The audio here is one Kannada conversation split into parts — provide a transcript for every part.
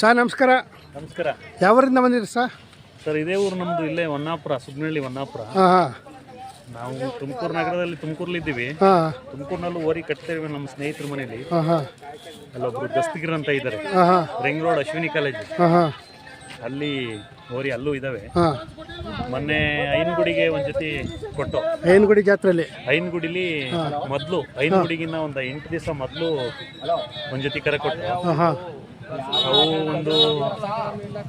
ಸರ್ ನಮಸ್ಕಾರ. ನಮಸ್ಕಾರ. ಯಾವರಿಂದ ಬಂದಿರಿ ಸರ್? ಸರ್ ಇದೇ ಊರು ನಮ್ಮದು ಇಲ್ಲೇ ಹೊನ್ನಾಪುರ ಸುಬ್ನಹಳ್ಳಿ ಹೊನ್ನಾಪುರ. ಹಾಂ ಹಾಂ. ನಾವು ತುಮಕೂರು ನಗರದಲ್ಲಿ ತುಮಕೂರಲ್ಲಿ ಇದ್ದೀವಿ. ಹಾಂ. ತುಮಕೂರಿನಲ್ಲೂ ಓರಿ ಕಟ್ತೇವೆ ನಮ್ಮ ಸ್ನೇಹಿತರ ಮನೇಲಿ. ಹಾಂ ಹಾಂ. ಅಲ್ಲೊಬ್ರು ದಸ್ತಗಿರ್ ಅಂತ ಇದ್ದಾರೆ ಹಾಂ ಹಾಂ. Ring road Ashwini college. ಹಾಂ ಹಾಂ. ಅಲ್ಲಿ ಓರಿ ಅಲ್ಲೂ ಇದಾವೆ. ಹಾಂ. ಮೊನ್ನೆ ಐನಗುಡಿಗೆ ಒಂದು ಜೊತೆ ಕೊಟ್ಟು. ಐನಗುಡಿ ಜಾತ್ರೆಯಲ್ಲಿ ಐನಗುಡಿಲಿ ಮೊದಲು ಐನಗುಡಿಗಿನ್ನ ಒಂದು ಎಂಟು ದಿವಸ ಮೊದಲು ಒಂದು ಜೊತೆ ಕರೆ ಕೊಟ್ಟು. ಹಾಂ ಹಾಂ. ಅವು ಒಂದು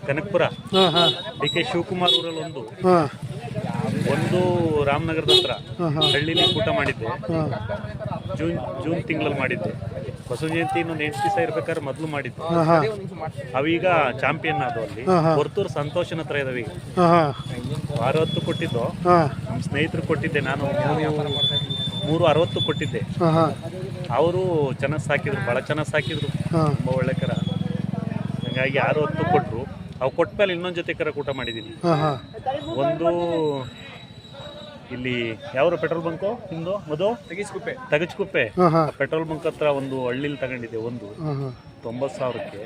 ಕನಕಪುರ. ಡಿ ಕೆ ಶಿವಕುಮಾರ್ ಊರಲ್ಲಿ ಒಂದು ಒಂದು ರಾಮನಗರದ ಹತ್ರ ಹಳ್ಳಿಲಿ ಊಟ ಮಾಡಿದ್ದೆ. ಜೂನ್ ಜೂನ್ ತಿಂಗಳಲ್ಲಿ ಮಾಡಿದ್ದೆ. ಬಸವ ಜಯಂತಿ ಇನ್ನೊಂದು ಎಂಟು ದಿವಸ ಇರ್ಬೇಕಾದ್ರೆ ಮೊದಲು ಮಾಡಿದ್ದೆ. ಅವೀಗ ಚಾಂಪಿಯನ್ ಅದು ಅಲ್ಲಿ ಹೊರ್ತೂರು ಸಂತೋಷನ ಹತ್ರ ಇದಾವೆ ಈಗ ಅರವತ್ತು ಕೊಟ್ಟಿದ್ದು? ನಮ್ಮ ಸ್ನೇಹಿತರು ಕೊಟ್ಟಿದ್ದೆ ನಾನು ಮೂರು ಅರವತ್ತು ಕೊಟ್ಟಿದ್ದೆ. ಅವರು ಚೆನ್ನಾಗಿ ಸಾಕಿದ್ರು ಭಾಳ ಚೆನ್ನಾಗಿ ಸಾಕಿದ್ರು. ತುಂಬ ಒಳ್ಳೆ ಕರ. ಹಂಗಾಗಿ ಹೊತ್ತು ಕೊಟ್ಟರು ಅವು ಕೊಟ್ಟ ಮೇಲೆ ಇನ್ನೊಂದು ಜೊತೆ ಕರ ಊಟ ಮಾಡಿದ್ದೀನಿ ಹಾಂ ಹಾಂ. ಒಂದು ಇಲ್ಲಿ ಯಾವ ಪೆಟ್ರೋಲ್ ಬಂಕು ನಿಮ್ದು? ಮದು? ತಗಿಸ್ಕುಪ್ಪೆ. ಹಾಂ ಹಾಂ. ಪೆಟ್ರೋಲ್ ಬಂಕ್ ಹತ್ರ ಒಂದು ಹಳ್ಳಿಲಿ ತಗೊಂಡಿದ್ದೆ ಒಂದು. ಹಾಂ ಹಾಂ. ತೊಂಬತ್ತು ಸಾವಿರಕ್ಕೆ.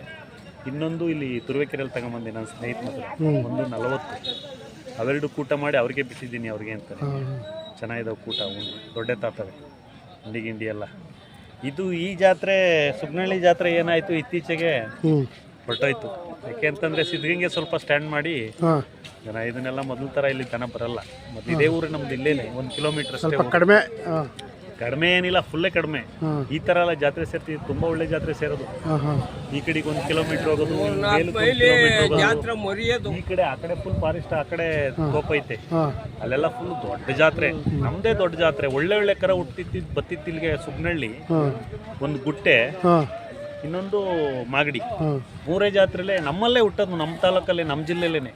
ಇನ್ನೊಂದು ಇಲ್ಲಿ ತುರುವೇಕೆರೆಯಲ್ಲಿ ತಗೊಂಬಂದೆ ನನ್ನ ಸ್ನೇಹಿತನ ಹತ್ರ. ಹ್ಮ್. ಒಂದು ನಲವತ್ತು. ಅವೆರಡು ಕೂಟ ಮಾಡಿ ಅವ್ರಿಗೆ ಬಿಟ್ಟಿದ್ದೀನಿ ಅವ್ರಿಗೆ ಅಂತ ಚೆನ್ನಾಗಿದಾವೆ ಕೂಟ ಒಂದು ದೊಡ್ಡ ತಾತವೆ. ಹಿಂಡಿ ಗಿಂಡಿ ಎಲ್ಲ. ಇದು ಈ ಜಾತ್ರೆ ಸುಗ್ನಳ್ಳಿ ಜಾತ್ರೆ ಏನಾಯಿತು ಇತ್ತೀಚೆಗೆ? ಹೊರಟೋಯ್ತು. ಯಾಕೆ ಅಂತಂದ್ರೆ ಸಿದ್ಧಗಂಗೆ ಸ್ವಲ್ಪ ಸ್ಟ್ಯಾಂಡ್ ಮಾಡಿ ಹಾಂ. ಜನ ಇದನ್ನೆಲ್ಲ ಮೊದಲ ತರ ಇಲ್ಲಿ ಜನ ಬರಲ್ಲ. ಮತ್ತು ಇದೇ ಊರು ನಮ್ದು ಇಲ್ಲೇನೆ ಒಂದು ಕಿಲೋಮೀಟರ್ ಅಷ್ಟೇ ಕಡಿಮೆ ಹಾಂ. ಕಡಿಮೆ ಏನಿಲ್ಲ ಫುಲ್ಲೇ ಕಡಿಮೆ. ಹಾಂ. ಈ ತರ ಎಲ್ಲ ಜಾತ್ರೆ ಸೇರ್ತಿ ತುಂಬಾ ಒಳ್ಳೆ ಜಾತ್ರೆ ಸೇರೋದು. ಹಾಂ ಹಾಂ. ಈ ಕಡೆಗೆ ಒಂದ್ ಕಿಲೋಮೀಟರ್ ಹೋಗೋದು ಮೇಲಕ್ಕೆ ಒಂದ್ kilometer ಹೋಗೋದು. ಈ ಕಡೆ ಆ ಕಡೆ ಫುಲ್ ಫಾರೆಸ್ಟ್ ಆ ಕಡೆ ತೋಪ ಐತೆ. ಹಾಂ. ಅಲ್ಲೆಲ್ಲ ಫುಲ್ ದೊಡ್ಡ ಜಾತ್ರೆ. ನಮ್ದೇ ದೊಡ್ಡ ಜಾತ್ರೆ. ಒಳ್ಳೆ ಒಳ್ಳೆ ಕರ ಹುಟ್ಟಿತ್ತಿದ್ ಬತ್ತಿತ್ತಿಲ್ಗೆ ಸುಗ್ನಳ್ಳಿ ಹಾಂ. ಒಂದು ಗುಟ್ಟೆ ಹಾಂ. ಇನ್ನೊಂದು ಮಾಗಡಿ. ಮೂರೇ ಜಾತ್ರೆಲೆ ನಮ್ಮಲ್ಲೇ ಹುಟ್ಟೋದು ನಮ್ಮ ತಾಲೂಕಲ್ಲೇ ನಮ್ಮ ಜಿಲ್ಲೆಲೇನೆ.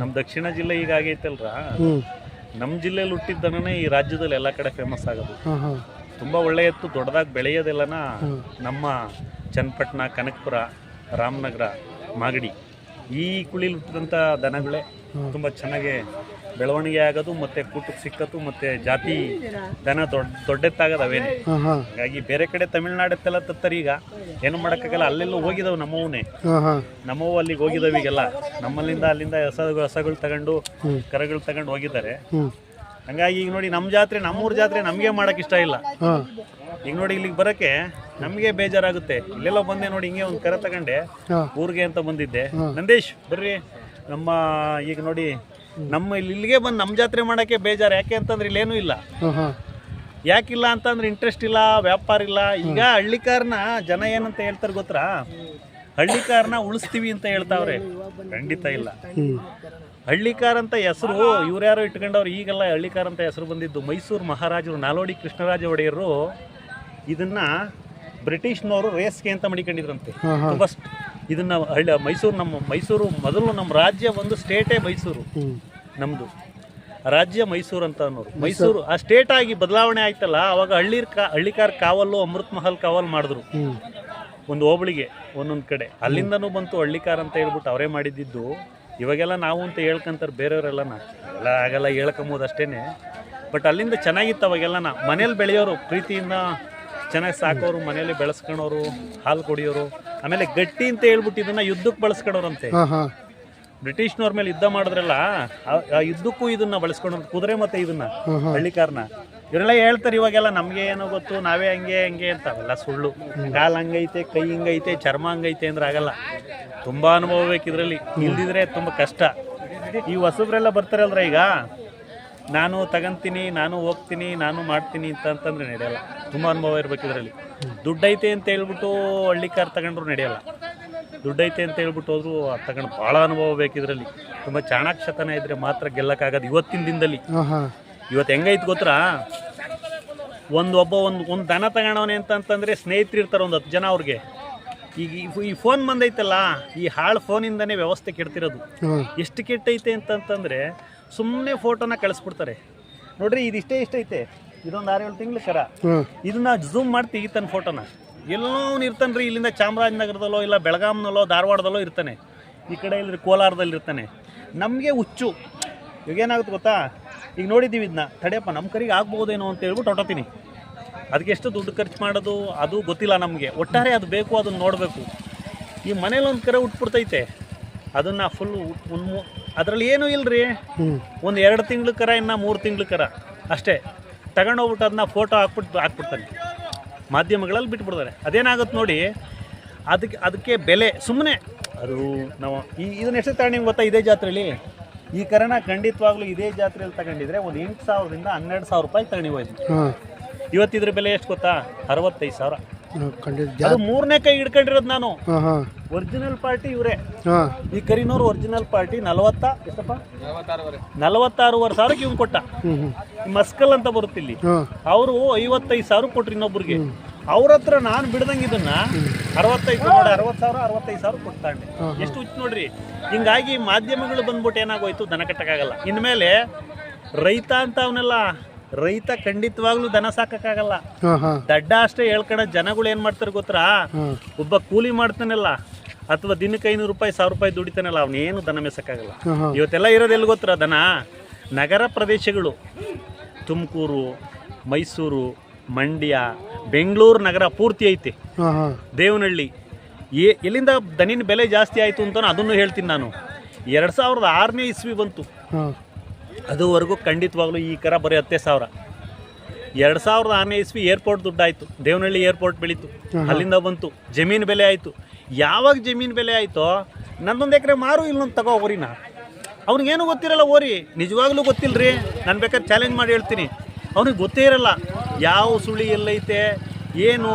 ನಮ್ಮ ದಕ್ಷಿಣ ಜಿಲ್ಲೆ ಈಗ ಆಗೈತಲ್ರ? ನಮ್ಮ ಜಿಲ್ಲೆಯಲ್ಲಿ ಹುಟ್ಟಿದ್ದನೇ ಈ ರಾಜ್ಯದಲ್ಲಿ ಎಲ್ಲ ಕಡೆ ಫೇಮಸ್ ಆಗೋದು. ತುಂಬ ಒಳ್ಳೆ ಎತ್ತು ದೊಡ್ಡದಾಗಿ ಬೆಳೆಯೋದೆಲ್ಲನ ನಮ್ಮ ಚನ್ನಪಟ್ಟಣ ಕನಕಪುರ ರಾಮನಗರ ಮಾಗಡಿ. ಈ ಕುಳಿಲಿ ಹುಟ್ಟಿದಂಥ ದನಗಳೇ. ತುಂಬ ಚೆನ್ನಾಗಿ ಬೆಳವಣಿಗೆ ಆಗೋದು ಮತ್ತೆ ಕೂಟಕ್ಕೆ ಸಿಕ್ಕದು ಮತ್ತೆ ಜಾತಿ ದನ ದೊಡ್ಡ ದೊಡ್ಡೆತ್ತಾಗೋದು ಅವೇನೆ? ಹಾಗಾಗಿ ಬೇರೆ ಕಡೆ ತಮಿಳ್ನಾಡತ್ತೆಲ್ಲ ತತ್ತಾರೆ ಈಗ ಏನು ಮಾಡೋಕ್ಕಾಗಲ್ಲ ಅಲ್ಲೆಲ್ಲ ಹೋಗಿದಾವೆ ನಮ್ಮವನೇ ನಮ್ಮವು ಅಲ್ಲಿಗೆ ಹೋಗಿದಾವೆ ಈಗೆಲ್ಲ. ನಮ್ಮಲ್ಲಿಂದ ಅಲ್ಲಿಂದ ಹೊಸ ಹೊಸಗಳು ತಗೊಂಡು. ಕರಗಳು ತಗೊಂಡು ಹೋಗಿದ್ದಾರೆ. ಹಂಗಾಗಿ ಈಗ ನೋಡಿ ನಮ್ಮ ಜಾತ್ರೆ ನಮ್ಮೂರ ಜಾತ್ರೆ ನಮಗೆ ಮಾಡೋಕೆ ಇಷ್ಟ ಇಲ್ಲ. ಈಗ ನೋಡಿ ಇಲ್ಲಿಗೆ ಬರೋಕ್ಕೆ ನಮಗೆ ಬೇಜಾರಾಗುತ್ತೆ. ಇಲ್ಲೆಲ್ಲ ಬಂದೆ ನೋಡಿ ಹಿಂಗೆ ಒಂದು ಕರೆ ತಗೊಂಡೆ ಊರಿಗೆ ಅಂತ ಬಂದಿದ್ದೆ. ನಂದೇಶ್ ಬರ್ರಿ. ನಮ್ಮ ಈಗ ನೋಡಿ ನಮ್ಮ ಇಲ್ಲಿ ಇಲ್ಲಿಗೆ ಬಂದು ನಮ್ಮ ಜಾತ್ರೆ ಮಾಡೋಕ್ಕೆ ಬೇಜಾರು. ಯಾಕೆ ಅಂತಂದ್ರೆ ಇಲ್ಲೇನೂ ಇಲ್ಲ. ಯಾಕಿಲ್ಲ ಅಂತಂದ್ರೆ ಇಂಟ್ರೆಸ್ಟ್ ಇಲ್ಲ ವ್ಯಾಪಾರ ಇಲ್ಲ. ಈಗ ಹಳ್ಳಿಕಾರನ ಜನ ಏನಂತ ಹೇಳ್ತಾರೆ ಗೊತ್ತಾ? ಹಳ್ಳಿಕಾರನ ಉಳಿಸ್ತೀವಿ ಅಂತ ಹೇಳ್ತಾವ್ರೆ. ಖಂಡಿತ ಇಲ್ಲ. ಹಳ್ಳಿಕಾರ ಅಂತ ಹೆಸರು ಇವ್ರ್ಯಾರು ಇಟ್ಕೊಂಡವ್ರು ಈಗೆಲ್ಲ ಹಳ್ಳಿಕಾರ ಅಂತ ಹೆಸರು ಬಂದಿದ್ದು ಮೈಸೂರು ಮಹಾರಾಜರು ನಾಲ್ವಡಿ ಕೃಷ್ಣರಾಜ ಒಡೆಯರು ಇದನ್ನ ಬ್ರಿಟಿಷ್ನವರು ರೇಸ್ಗೆ ಅಂತ ಮಡಿಕೊಂಡಿದ್ರಂತೆ. ಫಸ್ಟ್ ಸ್ಟ್- ಇದನ್ನ ಹಳ್ಳಿ ಮೈಸೂರು ನಮ್ಮ ಮೈಸೂರು ಮೊದಲು ನಮ್ಮ ರಾಜ್ಯ ಒಂದು ಸ್ಟೇಟೇ ಮೈಸೂರು. ನಮ್ದು. ನಮ್ಮದು ರಾಜ್ಯ ಮೈಸೂರು ಅಂತ ಅನ್ನೋರು. ಮೈಸೂರು. ಆ ಸ್ಟೇಟ್ ಆಗಿ ಬದಲಾವಣೆ ಆಯ್ತಲ್ಲ ಅವಾಗ ಹಳ್ಳಿ ಕಾ ಹಳ್ಳಿಕಾರ ಕಾವಲು ಅಮೃತ್ ಮಹಲ್ ಕಾವಲ್ ಮಾಡಿದ್ರು. ಒಂದು ಹೋಬಳಿಗೆ ಒಂದೊಂದು ಕಡೆ. ಅಲ್ಲಿಂದನೂ ಬಂತು ಹಳ್ಳಿಕಾರ ಅಂತ ಹೇಳ್ಬಿಟ್ಟು ಅವರೇ ಮಾಡಿದ್ದಿದ್ದು ಇವಾಗೆಲ್ಲ ನಾವು ಅಂತ ಹೇಳ್ಕಂತಾರೆ ಬೇರೆಯವರೆಲ್ಲನ. ಎಲ್ಲ ಆಗಲ್ಲ ಹೇಳ್ಕೊಂಬೋದು ಅಷ್ಟೇನೆ ಬಟ್ ಅಲ್ಲಿಂದ ಚೆನ್ನಾಗಿತ್ತು ಅವಾಗೆಲ್ಲನ. ಮನೇಲಿ ಬೆಳೆಯೋರು ಪ್ರೀತಿಯಿಂದ ಚೆನ್ನಾಗಿ ಸಾಕೋರು ಮನೆಯಲ್ಲಿ ಬೆಳೆಸ್ಕೊಳೋರು ಹಾಲು ಕುಡಿಯೋರು ಆಮೇಲೆ ಗಟ್ಟಿ ಅಂತ ಹೇಳ್ಬಿಟ್ಟು ಇದನ್ನ ಯುದ್ಧಕ್ಕೆ ಬಳಸ್ಕೊಳೋರಂತೆ ಬ್ರಿಟಿಷ್ನವ್ರ ಮೇಲೆ ಯುದ್ಧ ಮಾಡಿದ್ರಲ್ಲ ಆ- ಯುದ್ಧಕ್ಕೂ ಇದನ್ನ ಬಳಸ್ಕೊಂಡು ಕುದುರೆ ಮತ್ತೆ ಇದನ್ನ ಹಳ್ಳಿಕಾರನ. ಇವರೆಲ್ಲ ಹೇಳ್ತಾರೆ ಇವಾಗೆಲ್ಲ ನಮ್ಗೆ ಏನೋ ಗೊತ್ತು ನಾವೇ ಹಂಗೆ ಹಂಗೆ ಅಂತ. ಅವೆಲ್ಲ ಸುಳ್ಳು. ಕಾಲ್ ಹಂಗೈತೆ ಕೈ ಹಿಂಗೈತೆ ಚರ್ಮ ಹಂಗೈತೆ ಅಂದ್ರೆ ಆಗಲ್ಲ. ತುಂಬಾ ಅನುಭವ ಬೇಕು ಇದರಲ್ಲಿ ಇಲ್ದಿದ್ರೆ ತುಂಬಾ ಕಷ್ಟ. ಈ ಹೊಸಬ್ರೆಲ್ಲ ಬರ್ತಾರಲ್ರ ಈಗ? ನಾನು ತಗಂತೀನಿ ನಾನು ಹೋಗ್ತೀನಿ ನಾನು ಮಾಡ್ತೀನಿ ಅಂತ ಅಂತಂದ್ರೆ ನಡೆಯಲ್ಲ. ತುಂಬ ಅನುಭವ ಇರ್ಬೇಕು ಇದರಲ್ಲಿ. ದುಡ್ಡೈತೆ ಅಂತ ಹೇಳ್ಬಿಟ್ಟು ಹಳ್ಳಿ ಕಾರ್ ತಗೊಂಡ್ರು ನಡೆಯಲ್ಲ. ದುಡ್ಡೈತೆ ಅಂತ ಹೇಳ್ಬಿಟ್ಟು ಹೋದ್ರು ತಗೊಂಡು ಭಾಳ ಅನುಭವ ಬೇಕು ಇದರಲ್ಲಿ. ತುಂಬ ಚಾಣಾಕ್ಷತನ ಇದ್ರೆ ಮಾತ್ರ ಗೆಲ್ಲಕ್ಕಾಗದು ಇವತ್ತಿನ ದಿನದಲ್ಲಿ. ಇವತ್ತು ಹೆಂಗೈತೆ ಗೊತ್ತ್ರಾ ಒಂದು ಒಬ್ಬ ಒಂದು ಒಂದು ದನ ತಗೊಳವನೆ ಅಂತ ಅಂತಂದರೆ ಸ್ನೇಹಿತರು ಇರ್ತಾರೆ ಒಂದು ಹತ್ತು ಜನ ಅವ್ರಿಗೆ. ಈಗ ಈ- ಫೋನ್ ಬಂದೈತಲ್ಲ ಈ ಹಾಳು ಫೋನಿಂದನೇ ವ್ಯವಸ್ಥೆ ಕೆಡ್ತಿರೋದು. ಎಷ್ಟು ಕೆಟ್ಟೈತೆ ಅಂತಂತಂದರೆ ಸುಮ್ಮನೆ ಫೋಟೋನ ಕಳಿಸ್ಬಿಡ್ತಾರೆ. ನೋಡ್ರಿ ಇದಿಷ್ಟೇ ಇಷ್ಟೈತೆ ಇದೊಂದು ಆರು ಏಳು ತಿಂಗಳು ಕರ. ಇದನ್ನ ಝೂಮ್ ಮಾಡಿ ತೆಗಿತಾನೆ ಫೋಟೋನ. ಎಲ್ಲೋ ಅವ್ನು ಇರ್ತಾನೆ ರೀ ಇಲ್ಲಿಂದ ಚಾಮರಾಜನಗರದಲ್ಲೋ ಇಲ್ಲ ಬೆಳಗಾಂನಲ್ಲೋ ಧಾರವಾಡದಲ್ಲೋ ಇರ್ತಾನೆ. ಈ ಕಡೆ ಇಲ್ಲಿ ಕೋಲಾರದಲ್ಲಿ ಇರ್ತಾನೆ. ನಮಗೆ ಹುಚ್ಚು. ಈಗ ಏನಾಗುತ್ತೆ ಗೊತ್ತಾ? ಈಗ ನೋಡಿದ್ದೀವಿ ಇದನ್ನ ತಡೆಯಪ್ಪ ನಮ್ಮ ಕರಿಗೆ ಆಗ್ಬೋದೇನೋ ಅಂತ ಹೇಳ್ಬಿಟ್ಟು ಹೊಟ್ಟೋತೀನಿ ಅದಕ್ಕೆ ಎಷ್ಟು ದುಡ್ಡು ಖರ್ಚು ಮಾಡೋದು ಅದು ಗೊತ್ತಿಲ್ಲ ನಮಗೆ. ಒಟ್ಟಾರೆ ಅದು ಬೇಕು ಅದನ್ನು ನೋಡಬೇಕು. ಈ ಮನೇಲಿ ಒಂದು ಕರೆ ಉಟ್ಬಿಡ್ತೈತೆ ಅದನ್ನು ಫುಲ್ ಒಂದು ಅದರಲ್ಲಿ ಏನೂ ಇಲ್ರಿ? ಹ್ಞೂ ಒಂದು ಎರಡು ತಿಂಗ್ಳು ಕರ ಇನ್ನು ಮೂರು ತಿಂಗ್ಳು ಕರ. ಅಷ್ಟೇ. ತಗೊಂಡೋಗ್ಬಿಟ್ಟು ಅದನ್ನ ಫೋಟೋ ಹಾಕ್ಬಿಟ್ಟು ಹಾಕ್ಬಿಡ್ತಾನೆ. ಮಾಧ್ಯಮಗಳಲ್ಲಿ ಬಿಟ್ಬಿಡ್ತಾರೆ. ಅದೇನಾಗುತ್ತೆ ನೋಡಿ ಅದಕ್ಕೆ ಅದಕ್ಕೆ ಬೆಲೆ. ಸುಮ್ಮನೆ ಅದು ನಾವು ಈ ಇದನ್ನ ಎಷ್ಟು ತಗೊಂಡು ನಿಮ್ಗೆ ಗೊತ್ತಾ ಇದೇ ಜಾತ್ರೆಯಲ್ಲಿ ಈ ಕರಣ ಖಂಡಿತವಾಗ್ಲೂ ಇದೇ ಜಾತ್ರೆಯಲ್ಲಿ ತಗೊಂಡಿದ್ರೆ ಒಂದು ಎಂಟು ಸಾವಿರದಿಂದ ಹನ್ನೆರಡು ಸಾವಿರ ರೂಪಾಯಿ ತಗೊಂಡಿವೋಯ್ತು ಹೋಯ್ತು ಇವತ್ತಿದ್ರ ಬೆಲೆ ಎಷ್ಟು ಗೊತ್ತಾ? ಅರವತ್ತೈದು ಸಾವಿರ. ಅದು ಮೂರನೇ ಕೈ ಹಿಡ್ಕೊಂಡಿರೋದು ನಾನು. ಹಾಂ ಹಾಂ. ಒರಿಜಿನಲ್ ಪಾರ್ಟಿ ಇವರೇ. ಹಾಂ. ಈ ಕರಿನೋರ್ ಒರಿಜಿನಲ್ ಪಾರ್ಟಿ ನಲವತ್ತ ಎಷ್ಟಪ್ಪ? ನಲವತ್ತಾರೂವರೆ ಸಾವಿರಕ್ಕೆ ಇವ್ನು ಕೊಟ್ಟ. ಮಸ್ಕಲ್ ಅಂತ ಬರುತ್ತೆ ಇಲ್ಲಿ. ಅವರು ಐವತ್ತೈದು ಸಾವಿರ ಕೊಟ್ರು ಇನ್ನೊಬ್ರಿಗೆ. ಅವ್ರ ಹತ್ರ ನಾನು ಬಿಡ್ದಂಗೆ ಇದನ್ನ ಅರವತ್ತೈದು ನೋಡಿ ಅರವತ್ತು ಸಾವಿರ ಅರವತ್ತೈದು ಸಾವಿರ ಕೊಡ್ತಾಂಡೆ ಎಷ್ಟು ಹುಚ್ಚು ನೋಡ್ರಿ. ಹಿಂಗಾಗಿ ಮಾಧ್ಯಮಗಳು ಬಂದ್ಬಿಟ್ಟು ಏನಾಗೋಯ್ತು ದನ ಕಟ್ಟಕ್ಕಾಗಲ್ಲ. ಇನ್ಮೇಲೆ ರೈತ ಅಂತ ಅವನೆಲ್ಲ ರೈತ ಖಂಡಿತವಾಗ್ಲೂ ದನ ಸಾಕಕ್ಕಾಗಲ್ಲ. ದಡ್ಡ ಅಷ್ಟೇ ಹೇಳ್ಕಣ ಜನಗಳು ಏನ್ ಮಾಡ್ತಾರೆ ಗೊತ್ತಾ? ಒಬ್ಬ ಕೂಲಿ ಮಾಡ್ತಾನಲ್ಲ ಅಥವಾ ದಿನಕ್ಕೆ ಐನೂರು ರೂಪಾಯಿ ಸಾವಿರ ರೂಪಾಯಿ ದುಡಿತಾನಲ್ಲ ಅವನೇನು ದನ ಮೇಸಕ್ಕಾಗಲ್ಲ ಇವತ್ತೆಲ್ಲ ಇರೋದು ಎಲ್ಲಿ ಗೊತ್ತರ ದನ? ನಗರ ಪ್ರದೇಶಗಳು. ತುಮಕೂರು ಮೈಸೂರು ಮಂಡ್ಯ ಬೆಂಗಳೂರು ನಗರ ಪೂರ್ತಿ ಐತೆ. ದೇವನಹಳ್ಳಿ. ಏ ಎಲ್ಲಿಂದ ದನಿನ ಬೆಲೆ ಜಾಸ್ತಿ ಆಯಿತು ಅಂತ ಅದನ್ನು ಹೇಳ್ತೀನಿ ನಾನು. ಎರಡು ಸಾವಿರದ ಆರನೇ ಇಸ್ವಿ ಬಂತು. ಅದುವರೆಗೂ ಖಂಡಿತವಾಗ್ಲೂ ಈ ಕರ ಬರೀ ಹತ್ತೇ ಸಾವಿರ. ಎರಡು ಸಾವಿರದ ಆರನೇ ಇಸ್ವಿ ಏರ್ಪೋರ್ಟ್ ದುಡ್ಡಾಯಿತು. ದೇವನಹಳ್ಳಿ ಏರ್ಪೋರ್ಟ್ ಬೆಳೀತು. ಅಲ್ಲಿಂದ ಬಂತು. ಜಮೀನು ಬೆಲೆ ಆಯಿತು. ಯಾವಾಗ ಜಮೀನು ಬೆಲೆ ಆಯಿತೋ ನನ್ನೊಂದು ಎಕರೆ ಮಾರು ಇಲ್ಲೊಂದು ತಗೋ ಓರಿನ ಅವ್ನಿಗೇನು ಗೊತ್ತಿರಲ್ಲ ಓರಿ ನಿಜವಾಗ್ಲೂ ಗೊತ್ತಿಲ್ಲರಿ ನಾನು ಬೇಕಾದ್ರೆ ಚಾಲೆಂಜ್ ಮಾಡಿ ಹೇಳ್ತೀನಿ. ಅವ್ನಿಗೆ ಗೊತ್ತೇ ಇರಲ್ಲ. ಯಾವ ಸುಳಿ ಎಲ್ಲೈತೆ ಏನು.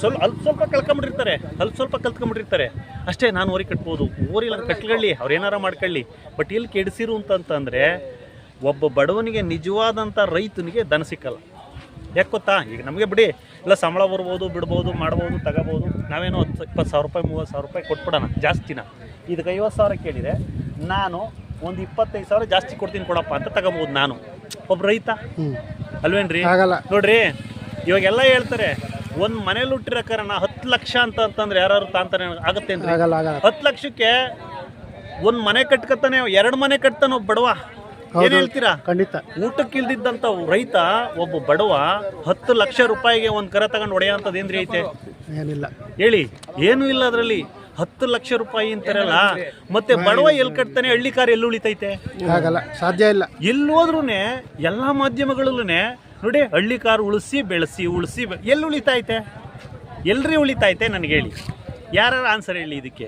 ಸ್ವಲ್ಪ ಅಲ್ಪ ಸ್ವಲ್ಪ ಕಳ್ಕೊಂಬಿಟ್ಟಿರ್ತಾರೆ. ಅಲ್ಪ ಸ್ವಲ್ಪ ಕಲ್ತ್ಕೊಂಬಿಟ್ಟಿರ್ತಾರೆ. ಅಷ್ಟೇ ನಾನು ಓರಿ ಕಟ್ಬೋದು. ಓರಿ ಇಲ್ಲ ಕಟ್ಕೊಳ್ಳಿ. ಅವ್ರು ಏನಾರ ಮಾಡ್ಕೊಳ್ಳಿ. ಬಟ್ ಇಲ್ಲಿ ಕೆಡಿಸಿರು ಅಂತಂತಂದರೆ ಒಬ್ಬ ಬಡವನಿಗೆ ನಿಜವಾದಂಥ ರೈತನಿಗೆ ದನ ಸಿಕ್ಕಲ್ಲ. ಯಾಕೆ ಗೊತ್ತಾ? ಈಗ ನಮಗೆ ಬಿಡಿ ಇಲ್ಲ ಸಂಬಳ ಬರ್ಬೋದು ಬಿಡ್ಬೋದು ಮಾಡ್ಬೋದು ತಗೋಬೋದು ನಾವೇನೋ ಹತ್ತು ಇಪ್ಪತ್ತು ಸಾವಿರ ರೂಪಾಯಿ ಮೂವತ್ತು ಸಾವಿರ ರೂಪಾಯಿ ಕೊಟ್ಬಿಡೋಣ ಜಾಸ್ತಿನ. ಇದಕ್ಕೆ ಐವತ್ತು ಸಾವಿರ ಕೇಳಿದರೆ ನಾನು ಒಂದು ಇಪ್ಪತ್ತೈದು ಸಾವಿರ ಜಾಸ್ತಿ ಕೊಡ್ತೀನಿ ಕೊಡಪ್ಪ ಅಂತ ತಗೋಬೋದು ನಾನು. ಒಬ್ಬ ರೈತ. ಅಲ್ವೇನ್ರಿ? ನೋಡ್ರಿ ಇವಾಗೆಲ್ಲ ಹೇಳ್ತಾರೆ ಒಂದು ಮನೇಲಿ ಹುಟ್ಟಿರೋ ಕಾರಣ ಹತ್ತು ಲಕ್ಷ ಅಂತ ಅಂತಂದ್ರೆ ಯಾರು ತಾಂತಾನೆ ಆಗುತ್ತೆ ಹತ್ತು ಲಕ್ಷಕ್ಕೆ ಒಂದು ಮನೆ ಕಟ್ಕತ್ತಾನೆ ಎರಡು ಮನೆ ಕಟ್ತಾನೆ ಒಬ್ಬ ಬಡವ. ಏನ್ ಹೇಳ್ತೀರಾ? ಖಂಡಿತ. ಊಟಕ್ಕೆ ಇಲ್ದಿದ್ದಂತ ರೈತ ಒಬ್ಬ ಬಡವ ಹತ್ತು ಲಕ್ಷ ರೂಪಾಯಿಗೆ ಒಂದು ಕರ ತಗೊಂಡ್ ಹೊಡೆಯೋಂಥದ್ದು ಏನ್ರಿ ಐತೆ? ಏನಿಲ್ಲ. ಹೇಳಿ ಏನು ಇಲ್ಲ ಅದರಲ್ಲಿ. ಹತ್ತು ಲಕ್ಷ ರೂಪಾಯಿ ಅಂತಾರಲ್ಲ ಮತ್ತೆ ಬಡವ ಎಲ್ಲಿ ಕಟ್ತಾನೆ ಹಳ್ಳಿ ಕಾರ್ ಎಲ್ಲಿ ಉಳಿತೈತೆ? ಆಗಲ್ಲ ಸಾಧ್ಯ ಇಲ್ಲ. ಎಲ್ಲಿ ಎಲ್ಲಾ ಎಲ್ಲ ಮಾಧ್ಯಮಗಳಲ್ಲೂ ನೋಡಿ ಹಳ್ಳಿ ಕಾರ್ ಉಳಿಸಿ ಬೆಳೆಸಿ ಉಳಿಸಿ ಎಲ್ಲಿ ಉಳಿತೈತೆ ಎಲ್ರಿ ಉಳಿತಾಯ್ತೆ ನನಗೆ ಹೇಳಿ. ಯಾರು ಆನ್ಸರ್ ಹೇಳಿ ಇದಕ್ಕೆ?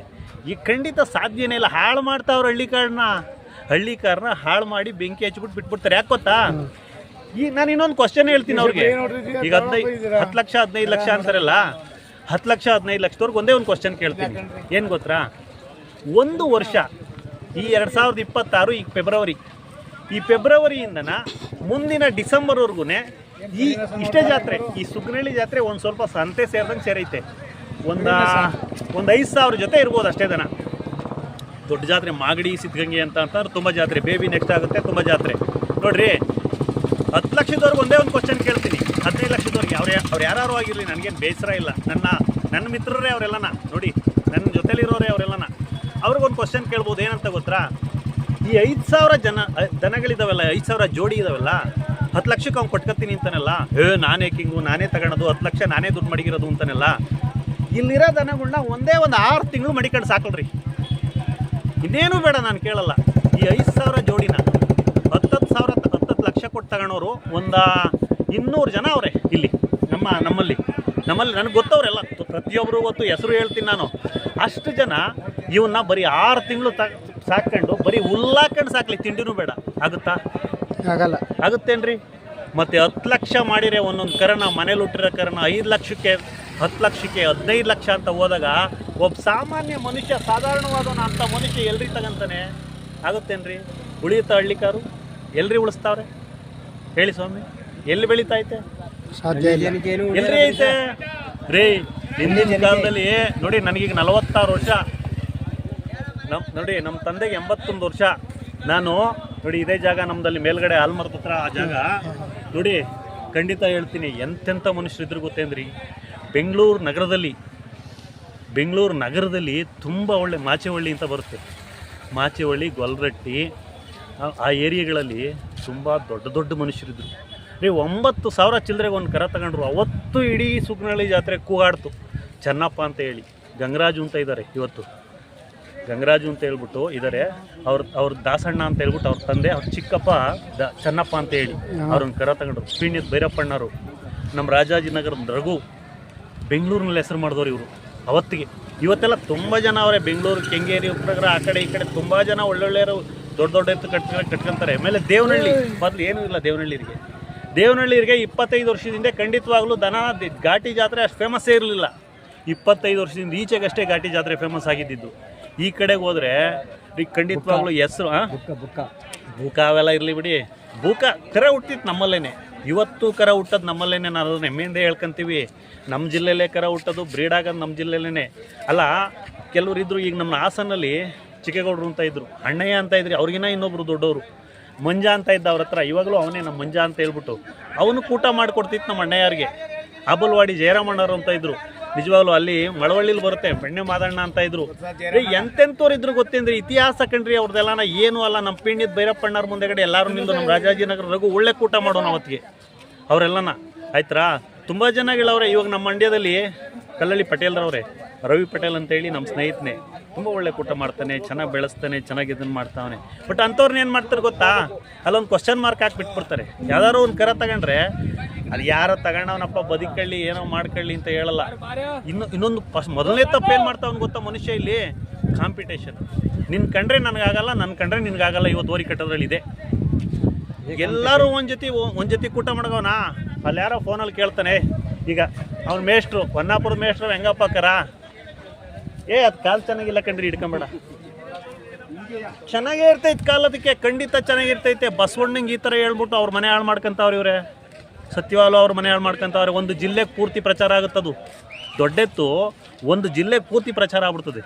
ಈ ಖಂಡಿತ ಸಾಧ್ಯನೇ ಇಲ್ಲ. ಹಾಳು ಮಾಡ್ತಾವ್ರ ಹಳ್ಳಿ ಕಾರ್ನ ಹಳ್ಳಿ ಕಾರ್ನ ಹಾಳು ಮಾಡಿ ಬೆಂಕಿ ಹಚ್ಬಿಟ್ಟು ಬಿಟ್ಬಿಡ್ತಾರೆ. ಯಾಕೆ ಗೊತ್ತಾ? ಈಗ ನಾನು ಇನ್ನೊಂದು ಕ್ವಶನ್ ಹೇಳ್ತೀನಿ ಅವ್ರಿಗೆ. ಈಗ ಹದಿನೈದು ಹತ್ತು ಲಕ್ಷ ಹದಿನೈದು ಲಕ್ಷ ಅಂತಾರಲ್ಲ? ಹತ್ತು ಲಕ್ಷ ಹದಿನೈದು ಲಕ್ಷದವ್ರಿಗೆ ಒಂದೇ ಒಂದು ಕ್ವಶನ್ ಕೇಳ್ತೀನಿ. ಏನು ಗೊತ್ತಾ? ಒಂದು ವರ್ಷ ಈ ಎರಡು ಸಾವಿರದ ಇಪ್ಪತ್ತಾರು ಈಗ ಫೆಬ್ರವರಿ ಈ ಫೆಬ್ರವರಿಯಿಂದನ ಮುಂದಿನ ಡಿಸೆಂಬರ್ವರೆಗೂ ಈ ಇಷ್ಟೇ ಜಾತ್ರೆ ಈ ಸುಗ್ನಳ್ಳಿ ಜಾತ್ರೆ ಒಂದು ಸ್ವಲ್ಪ ಸಂತೆ ಸೇರಿದಂಗೆ ಸೇರೈತೆ. ಒಂದು ಒಂದು ಐದು ಸಾವಿರ ಜೊತೆ ಇರ್ಬೋದು ಅಷ್ಟೇ ದನ. ದೊಡ್ಡ ಜಾತ್ರೆ ಮಾಗಡಿ, ಸಿದ್ಧಗಂಗೆ ಅಂತ ಅಂತಂದ್ರೆ ತುಂಬ ಜಾತ್ರೆ, ಬೇಬಿ ನೆಕ್ಸ್ಟ್ ಆಗುತ್ತೆ, ತುಂಬ ಜಾತ್ರೆ. ನೋಡ್ರಿ, ಹತ್ತು ಲಕ್ಷದವ್ರಿಗೆ ಒಂದೇ ಒಂದು ಕ್ವಶನ್ ಕೇಳ್ತೀನಿ. ಹದಿನೈದು ಲಕ್ಷದವ್ರಿಗೆ, ಅವ್ರು ಅವ್ರು ಯಾರು ಆಗಿರಲಿ, ನನಗೇನು ಬೇಸರ ಇಲ್ಲ. ನನ್ನ ನನ್ನ ಮಿತ್ರರೇ ಅವರೆಲ್ಲನ, ನೋಡಿ, ನನ್ನ ಜೊತೆಲಿರೋರೇ ಅವರೆಲ್ಲನ. ಅವ್ರಿಗೊಂದು ಕ್ವಶನ್ ಕೇಳ್ಬೋದು, ಏನಂತ ಗೊತ್ತಾ? ಈ ಐದು ಸಾವಿರ ಜನ ದನಗಳಿದಾವಲ್ಲ, ಐದು ಸಾವಿರ ಜೋಡಿ ಇದಾವಲ್ಲ, ಹತ್ತು ಲಕ್ಷಕ್ಕೆ ಅವ್ನು ಕೊಟ್ಕೊತೀನಿ ಅಂತಾನಲ್ಲ ಏ ನಾನೇ ಕಿಂಗು ನಾನೇ ತಗೊಳೋದು, ಹತ್ತು ಲಕ್ಷ ನಾನೇ ದುಡ್ಡು ಮಡಗಿರೋದು ಅಂತಾನಲ್ಲ, ಇಲ್ಲಿರೋ ದನಗಳನ್ನ ಒಂದೇ ಒಂದು ಆರು ತಿಂಗಳು ಮಡಿಕೊಂಡು ಸಾಕಲ್ರಿ. ಇನ್ನೇನು ಬೇಡ ನಾನು ಕೇಳಲ್ಲ. ಈ ಐದು ಸಾವಿರ ಜೋಡಿನ ಹತ್ತತ್ತು ಸಾವಿರ ಹತ್ತತ್ತು ಲಕ್ಷ ಕೊಟ್ಟು ತಗೊಳೋರು ಒಂದು ಇನ್ನೂರು ಜನ ಅವರೇ ಇಲ್ಲಿ ನಮ್ಮ ನಮ್ಮಲ್ಲಿ. ನಮ್ಮಲ್ಲಿ ನನಗೆ ಗೊತ್ತವರೆಲ್ಲ ಪ್ರತಿಯೊಬ್ಬರು ಗೊತ್ತು ಹೆಸರು ಹೇಳ್ತೀನಿ ನಾನು. ಅಷ್ಟು ಜನ ಇವನ್ನ ಬರೀ ಆರು ತಿಂಗಳು ತ ಸಾಕೊಂಡು ಬರೀ ಹುಲ್ಲಾಕೊಂಡು ಸಾಕಲಿ ತಿಂಡಿನೂ ಬೇಡ. ಆಗುತ್ತಾ? ಆಗಲ್ಲ. ಆಗುತ್ತೇನ್ರಿ? ಮತ್ತು ಹತ್ತು ಲಕ್ಷ ಮಾಡಿರೆ ಒಂದೊಂದು ಕರಣ ಮನೇಲಿ ಹುಟ್ಟಿರೋ ಕರಣ ಐದು ಲಕ್ಷಕ್ಕೆ ಹತ್ತು ಲಕ್ಷಕ್ಕೆ ಹದಿನೈದು ಲಕ್ಷ ಅಂತ ಹೋದಾಗ ಒಬ್ಬ ಸಾಮಾನ್ಯ ಮನುಷ್ಯ ಸಾಧಾರಣವಾದವನ ಅಂಥ ಮನುಷ್ಯ ಎಲ್ರಿ ತಗಂತಾನೆ ಆಗುತ್ತೇನ್ರಿ? ಉಳಿಯುತ್ತಾ ಹಳ್ಳಿಕಾರು? ಎಲ್ರಿ ಉಳಿಸ್ತಾವ್ರೆ? ಹೇಳಿ ಸ್ವಾಮಿ ಎಲ್ಲಿ ಬೆಳೀತೈತೆ ಎಲ್ರಿ ಐತೆ? ರೀ ಹಿಂದಿನ ಕಾಲದಲ್ಲಿ ನೋಡಿ ನನಗೀಗ ನಲವತ್ತಾರು ವರ್ಷ. ನಮ್ ನೋಡಿ ನಮ್ಮ ತಂದೆಗೆ ಎಂಬತ್ತೊಂದು ವರ್ಷ. ನಾನು ನೋಡಿ ಇದೇ ಜಾಗ ನಮ್ಮದಲ್ಲಿ ಮೇಲ್ಗಡೆ ಆಲ್ಮರದ ಹತ್ರ ಆ ಜಾಗ. ನೋಡಿ ಖಂಡಿತ ಹೇಳ್ತೀನಿ ಎಂತೆಂಥ ಮನುಷ್ಯರು ಇದ್ರು ಗೊತ್ತೇನ್ರಿ? ಬೆಂಗಳೂರು ನಗರದಲ್ಲಿ ಬೆಂಗಳೂರು ನಗರದಲ್ಲಿ ತುಂಬ ಒಳ್ಳೆ ಮಾಚೆವಳ್ಳಿ ಅಂತ ಬರುತ್ತೆ. ಮಾಚೆವಳ್ಳಿ ಗೊಲ್ರಟ್ಟಿ ಆ- ಆ ಏರಿಯಾಗಳಲ್ಲಿ ತುಂಬ ದೊಡ್ಡ ದೊಡ್ಡ ಮನುಷ್ಯರಿದ್ದರು ರೀ ಒಂಬತ್ತು ಸಾವಿರ ಚಿಲ್ಲರೆಗೆ ಒಂದು ಕರ ತಗೊಂಡ್ರು. ಅವತ್ತು ಇಡೀ ಸುಗ್ನಹಳ್ಳಿ ಜಾತ್ರೆ ಕೂಗಾಡ್ತು. ಚೆನ್ನಪ್ಪ ಅಂತ ಹೇಳಿ ಗಂಗರಾಜು ಅಂತ ಇದ್ದಾರೆ ಇವತ್ತು. ಗಂಗರಾಜು ಅಂತ ಹೇಳ್ಬಿಟ್ಟು ಇದ್ದಾರೆ ಅವ್ರ ಅವ್ರ ದಾಸಣ್ಣ ಅಂತ ಹೇಳ್ಬಿಟ್ಟು ಅವ್ರ ತಂದೆ ಅವ್ರ ಚಿಕ್ಕಪ್ಪ ದ ಚೆನ್ನಪ್ಪ ಅಂತ ಹೇಳಿ ಅವ್ರನ್ನ ಕರ ತಗೊಂಡ್ರು. ಪೀಣ್ಯದ ಭೈರಪ್ಪಣ್ಣರು. ನಮ್ಮ ರಾಜಾಜಿನಗರದ ರಘು. ಬೆಂಗಳೂರಿನಲ್ಲಿ ಹೆಸರು ಮಾಡಿದವರು ಇವರು. ಅವತ್ತಿಗೆ. ಇವತ್ತೆಲ್ಲ ತುಂಬ ಜನ ಅವರೇ ಬೆಂಗಳೂರು ಕೆಂಗೇರಿ ಉಪನಗರ ಆ ಕಡೆ ಈ ಕಡೆ ತುಂಬ ಜನ ಒಳ್ಳೊಳ್ಳೆಯರು ದೊಡ್ಡ ದೊಡ್ಡ ಎತ್ತು ಕಟ್ಕೊಂಡು ಕಟ್ಕೊಂತಾರೆ. ಆಮೇಲೆ ದೇವನಹಳ್ಳಿ. ಮೊದಲು ಏನೂ ಇಲ್ಲ ದೇವನಹಳ್ಳಿರಿಗೆ ದೇವನಹಳ್ಳಿಗೆ ಇಪ್ಪತ್ತೈದು ವರ್ಷದಿಂದ ಖಂಡಿತವಾಗ್ಲೂ ದನ ಘಾಟಿ ಜಾತ್ರೆ ಅಷ್ಟು ಫೇಮಸ್ಸೇ ಇರಲಿಲ್ಲ. ಇಪ್ಪತ್ತೈದು ವರ್ಷದಿಂದ ಈಚೆಗಷ್ಟೇ ಘಾಟಿ ಜಾತ್ರೆ ಫೇಮಸ್ ಆಗಿದ್ದಿದ್ದು. ಈ ಕಡೆಗೆ ಹೋದರೆ ಈಗ ಖಂಡಿತವಾಗ್ಲೂ ಹೆಸರು ಹಾಂ ಬುಕ್ಕ ಬುಕ್ಕ. ಬೂಕ ಅವೆಲ್ಲ ಇರಲಿ ಬಿಡಿ. ಬೂಕ ಕರ ಹುಟ್ಟಿತ್ತು ನಮ್ಮಲ್ಲೇನೆ. ಇವತ್ತು ಕರ ಹುಟ್ಟೋದು ನಮ್ಮಲ್ಲೇನೆ ನಾನು ಅದನ್ನ ಹೆಮ್ಮೆಯಿಂದ ಹೇಳ್ಕೊಂತೀವಿ. ನಮ್ಮ ಜಿಲ್ಲೆಯಲ್ಲೇ ಕರ ಹುಟ್ಟೋದು ಬ್ರೀಡ್ ಆಗೋದು ನಮ್ಮ ಜಿಲ್ಲೆಯಲ್ಲೇ ಅಲ್ಲ ಕೆಲವ್ರು ಇದ್ರು ಈಗ ನಮ್ಮ ಹಾಸನಲ್ಲಿ ಚಿಕ್ಕೇಗೌಡರು ಅಂತ ಇದ್ದರು ಅಣ್ಣಯ್ಯ ಅಂತ ಇದ್ರಿ ಅವ್ರಿಗಿನ ಇನ್ನೊಬ್ರು ದೊಡ್ಡವರು. ಮಂಜ ಅಂತ ಇದ್ದ ಅವ್ರ ಹತ್ರ, ಇವಾಗಲೂ ಅವನೇ ನಮ್ಮ ಮಂಜ ಅಂತ ಹೇಳ್ಬಿಟ್ಟು. ಅವನು ಕೂಟ ಮಾಡಿಕೊಡ್ತಿತ್ತು ನಮ್ಮ ಅಣ್ಣಯ್ಯರಿಗೆ. ಅಬಲ್ವಾಡಿ ಜಯರಾಮಣ್ಣರು ಅಂತ ಇದ್ರು. ನಿಜವಾಗ್ಲೂ ಅಲ್ಲಿ ಮಳವಳ್ಳಿಲಿ ಬರುತ್ತೆ ಬೆಣ್ಣೆ ಮಾದಣ್ಣ ಅಂತ ಇದ್ರು. ಏ, ಎಂತೆಂಥವ್ರು ಇದ್ರು ಗೊತ್ತೇಂದ್ರೆ ಇತಿಹಾಸ ಕಣ್ರಿ ಅವ್ರದ್ದೆಲ್ಲ ಏನು ಅಲ್ಲ ನಮ್ಮ ಪಿಣ್ಯದ ಭೈರಪ್ಪಣ್ಣರ ಮುಂದೆಗಡೆ ಎಲ್ಲರೂ ನಿಂದು ನಮ್ಮ ರಾಜಾಜಿನಗರ ರಘು ಒಳ್ಳೆ ಕೂಟ ಮಾಡೋಣ ಅವತ್ತಿಗೆ. ಅವರೆಲ್ಲನ ಆಯ್ತಾ ತುಂಬ ಜನಗಳವ್ರೆ ಇವಾಗ ನಮ್ಮ ಮಂಡ್ಯದಲ್ಲಿ ಕಲ್ಲಳ್ಳಿ ಪಟೇಲ್ರವ್ರೆ. ರವಿ ಪಟೇಲ್ ಅಂತೇಳಿ ನಮ್ಮ ಸ್ನೇಹಿತನೇ. ತುಂಬ ಒಳ್ಳೆ ಕೂಟ ಮಾಡ್ತಾನೆ, ಚೆನ್ನಾಗಿ ಬೆಳೆಸ್ತಾನೆ, ಚೆನ್ನಾಗಿ ಇದನ್ನು ಮಾಡ್ತಾವನೆ. ಬಟ್ ಅಂಥವ್ರನ್ನ ಏನು ಮಾಡ್ತಾರೆ ಗೊತ್ತಾ? ಅಲ್ಲೊಂದು ಕ್ವಶನ್ ಮಾರ್ಕ್ ಹಾಕಿ ಬಿಟ್ಬಿಡ್ತಾರೆ ಯಾವ್ದಾದ್ರು ಒಂದು ಕರ ತಗೊಂಡ್ರೆ ಅದು ಯಾರು ತಗೊಂಡವನಪ್ಪ ಬದುಕಳ್ಳಿ ಏನೋ ಮಾಡ್ಕೊಳ್ಳಿ ಅಂತ ಹೇಳಲ್ಲ. ಇನ್ನು, ಇನ್ನೊಂದು ಫಸ್ಟ್, ಮೊದಲನೇ ತಪ್ಪು ಏನು ಮಾಡ್ತಾವನು ಗೊತ್ತಾ ಮನುಷ್ಯ ಇಲ್ಲಿ? ಕಾಂಪಿಟೇಷನ್ ನಿನ್ನ ಕಂಡ್ರೆ ನನಗಾಗಲ್ಲ ನನ್ನ ಕಂಡ್ರೆ ನಿನಗಾಗಲ್ಲ, ಇವತ್ತು ಓರಿ ಕಟ್ಟೋದ್ರಲ್ಲಿ ಇದೆ. ಎಲ್ಲರೂ ಒಂದು ಜೊತೆ ಒಂದು ಜೊತೆ ಕೂಟ ಮಾಡ್ಕೋನಾ ಅಲ್ಲಿ ಯಾರೋ ಫೋನಲ್ಲಿ ಕೇಳ್ತಾನೆ ಈಗ ಅವ್ನ ಮೇಷ್ಟ್ರು ಹೊನ್ನಾಪುರದ ಮೇಷ್ಟ್ರು ಹೆಂಗಪ್ಪ ಕರ? ಏ, ಅದು ಕಾಲು ಚೆನ್ನಾಗಿಲ್ಲ ಕಣ್ರಿ, ಹಿಡ್ಕೊಂಬೇಡ. ಚೆನ್ನಾಗೇ ಇರ್ತೈತೆ ಕಾಲ್ ಅದಕ್ಕೆ, ಖಂಡಿತ ಚೆನ್ನಾಗಿರ್ತೈತೆ ಬಸವಣ್ಣಂಗೆ ಈ ಥರ ಹೇಳ್ಬಿಟ್ಟು ಅವ್ರ ಮನೆ ಹಾಳು ಮಾಡ್ಕೊಂತವ್ರು ಇವ್ರೆ. ಸತ್ಯವಾಲು ಅವ್ರ ಮನೆ ಹಾಳು ಮಾಡ್ಕೊಂತವ್ರೆ. ಒಂದು ಜಿಲ್ಲೆಗೆ ಪೂರ್ತಿ ಪ್ರಚಾರ ಆಗುತ್ತದು. ದೊಡ್ಡೆತ್ತು ಒಂದು ಜಿಲ್ಲೆ ಪೂರ್ತಿ ಪ್ರಚಾರ ಆಗ್ಬಿಡ್ತದೆ.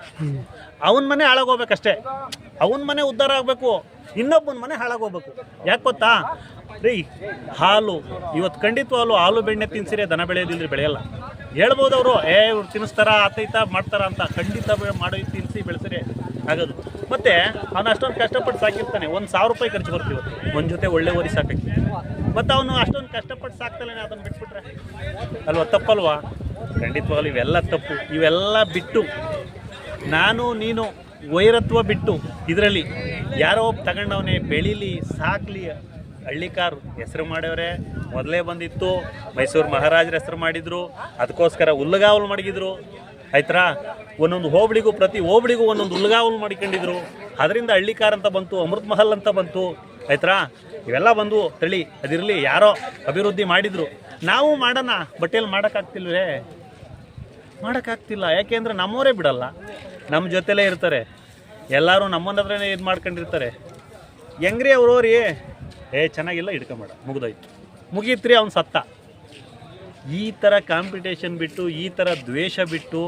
ಅವನ ಮನೆ ಹಾಳಾಗೋಗ್ಬೇಕಷ್ಟೇ ಅವನ ಮನೆ ಉದ್ಧಾರ ಆಗಬೇಕು. ಇನ್ನೊಬ್ಬನ ಮನೆ ಹಾಳಾಗೋಗ್ಬೇಕು ಯಾಕೆ ಗೊತ್ತಾ? ರೀ, ಹಾಲು, ಇವತ್ತು ಖಂಡಿತವಾಗ್ಲೂ ಹಾಲು ಬೆಣ್ಣೆ ತಿನ್ಸಿರೆ ದನ ಬೆಳೆಯೋದಿಲ್ಲ ಬೆಳೆಯಲ್ಲ. ಹೇಳ್ಬೋದು ಅವರು, ಏ, ಇವ್ರು ತಿನ್ನಿಸ್ತಾರ ಆತೈತ, ಮಾಡ್ತಾರ ಅಂತ ಖಂಡಿತ ಮಾಡೋ ತಿನ್ನಿಸಿ ಬೆಳೆಸಿರಿ ಆಗೋದು. ಮತ್ತು ಅವನು ಅಷ್ಟೊಂದು ಕಷ್ಟಪಟ್ಟು ಸಾಕಿರ್ತಾನೆ, ಒಂದು ಸಾವಿರ ರೂಪಾಯಿ ಖರ್ಚು ಬರ್ತೀವಿ ಒಂದು ಜೊತೆ ಒಳ್ಳೆ ಓರಿ ಸಾಕಕ್ಕೆ. ಮತ್ತು ಅವನು ಅಷ್ಟೊಂದು ಕಷ್ಟಪಟ್ಟು ಸಾಕ್ತಾನೆ ಅದನ್ನು ಬಿಟ್ಬಿಟ್ರೆ. ಅಲ್ವಾ, ತಪ್ಪಲ್ವಾ? ಖಂಡಿತವಾಗ್ಲೂ ಇವೆಲ್ಲ ತಪ್ಪು. ಇವೆಲ್ಲ ಬಿಟ್ಟು, ನಾನು, ನೀನು, ವೈರತ್ವ ಬಿಟ್ಟು, ಇದರಲ್ಲಿ ಯಾರೋ ಒಬ್ಬ ತಗೊಂಡವನೇ ಬೆಳೀಲಿ, ಸಾಕ್ಲಿ ಹಳ್ಳಿಕಾರ್ ಹೆಸರು ಮಾಡವ್ರೆ ಮೊದಲೇ ಬಂದಿತ್ತು, ಮೈಸೂರು ಮಹಾರಾಜರ ಹೆಸರು ಮಾಡಿದ್ರು, ಅದಕ್ಕೋಸ್ಕರ ಹುಲ್ಲುಗಾವಲು ಮಡಗಿದ್ರು. ಆಯ್ತಾ ಒಂದೊಂದು ಹೋಬಳಿಗೂ, ಪ್ರತಿ ಹೋಬಳಿಗೂ ಒಂದೊಂದು ಹುಲ್ಲುಗಾವಲು ಮಾಡಿಕೊಂಡಿದ್ರು. ಅದರಿಂದ ಹಳ್ಳಿಕಾರ್ ಅಂತ ಬಂತು, ಅಮೃತ್ ಮಹಲ್ ಅಂತ ಬಂತು. ಆಯ್ತಾ ಇವೆಲ್ಲ ಬಂದು ತಳಿ, ಅದಿರಲಿ ಯಾರೋ ಅಭಿವೃದ್ಧಿ ಮಾಡಿದ್ರು. ನಾವು ಮಾಡೋಣ ಬಟ್ಟೆಯಲ್ಲಿ ಮಾಡೋಕ್ಕಾಗ್ತಿಲ್ವೇ? ಮಾಡೋಕ್ಕಾಗ್ತಿಲ್ಲ. ಯಾಕೆಂದ್ರೆ ನಮ್ಮವರೇ ಬಿಡಲ್ಲ. ನಮ್ಮ ಜೊತೆಲೇ ಇರ್ತಾರೆ. ಎಲ್ಲರೂ ನಮ್ಮನ್ನ ಹತ್ರನೇ ಇದು ಮಾಡ್ಕೊಂಡಿರ್ತಾರೆ. ಹೆಂಗ್ರಿ ಅವ್ರವ್ರಿ ಏ, ಚೆನ್ನಾಗಿಲ್ಲ ಇಟ್ಕೊಂಬೇಡ ಮುಗ್ದೋಯ್ತು. ಮುಗೀತ್ರಿ ಅವ್ನು ಸತ್ತ. ಈ ಥರ ಕಾಂಪಿಟೇಷನ್ ಬಿಟ್ಟು, ಈ ಥರ ದ್ವೇಷ ಬಿಟ್ಟು,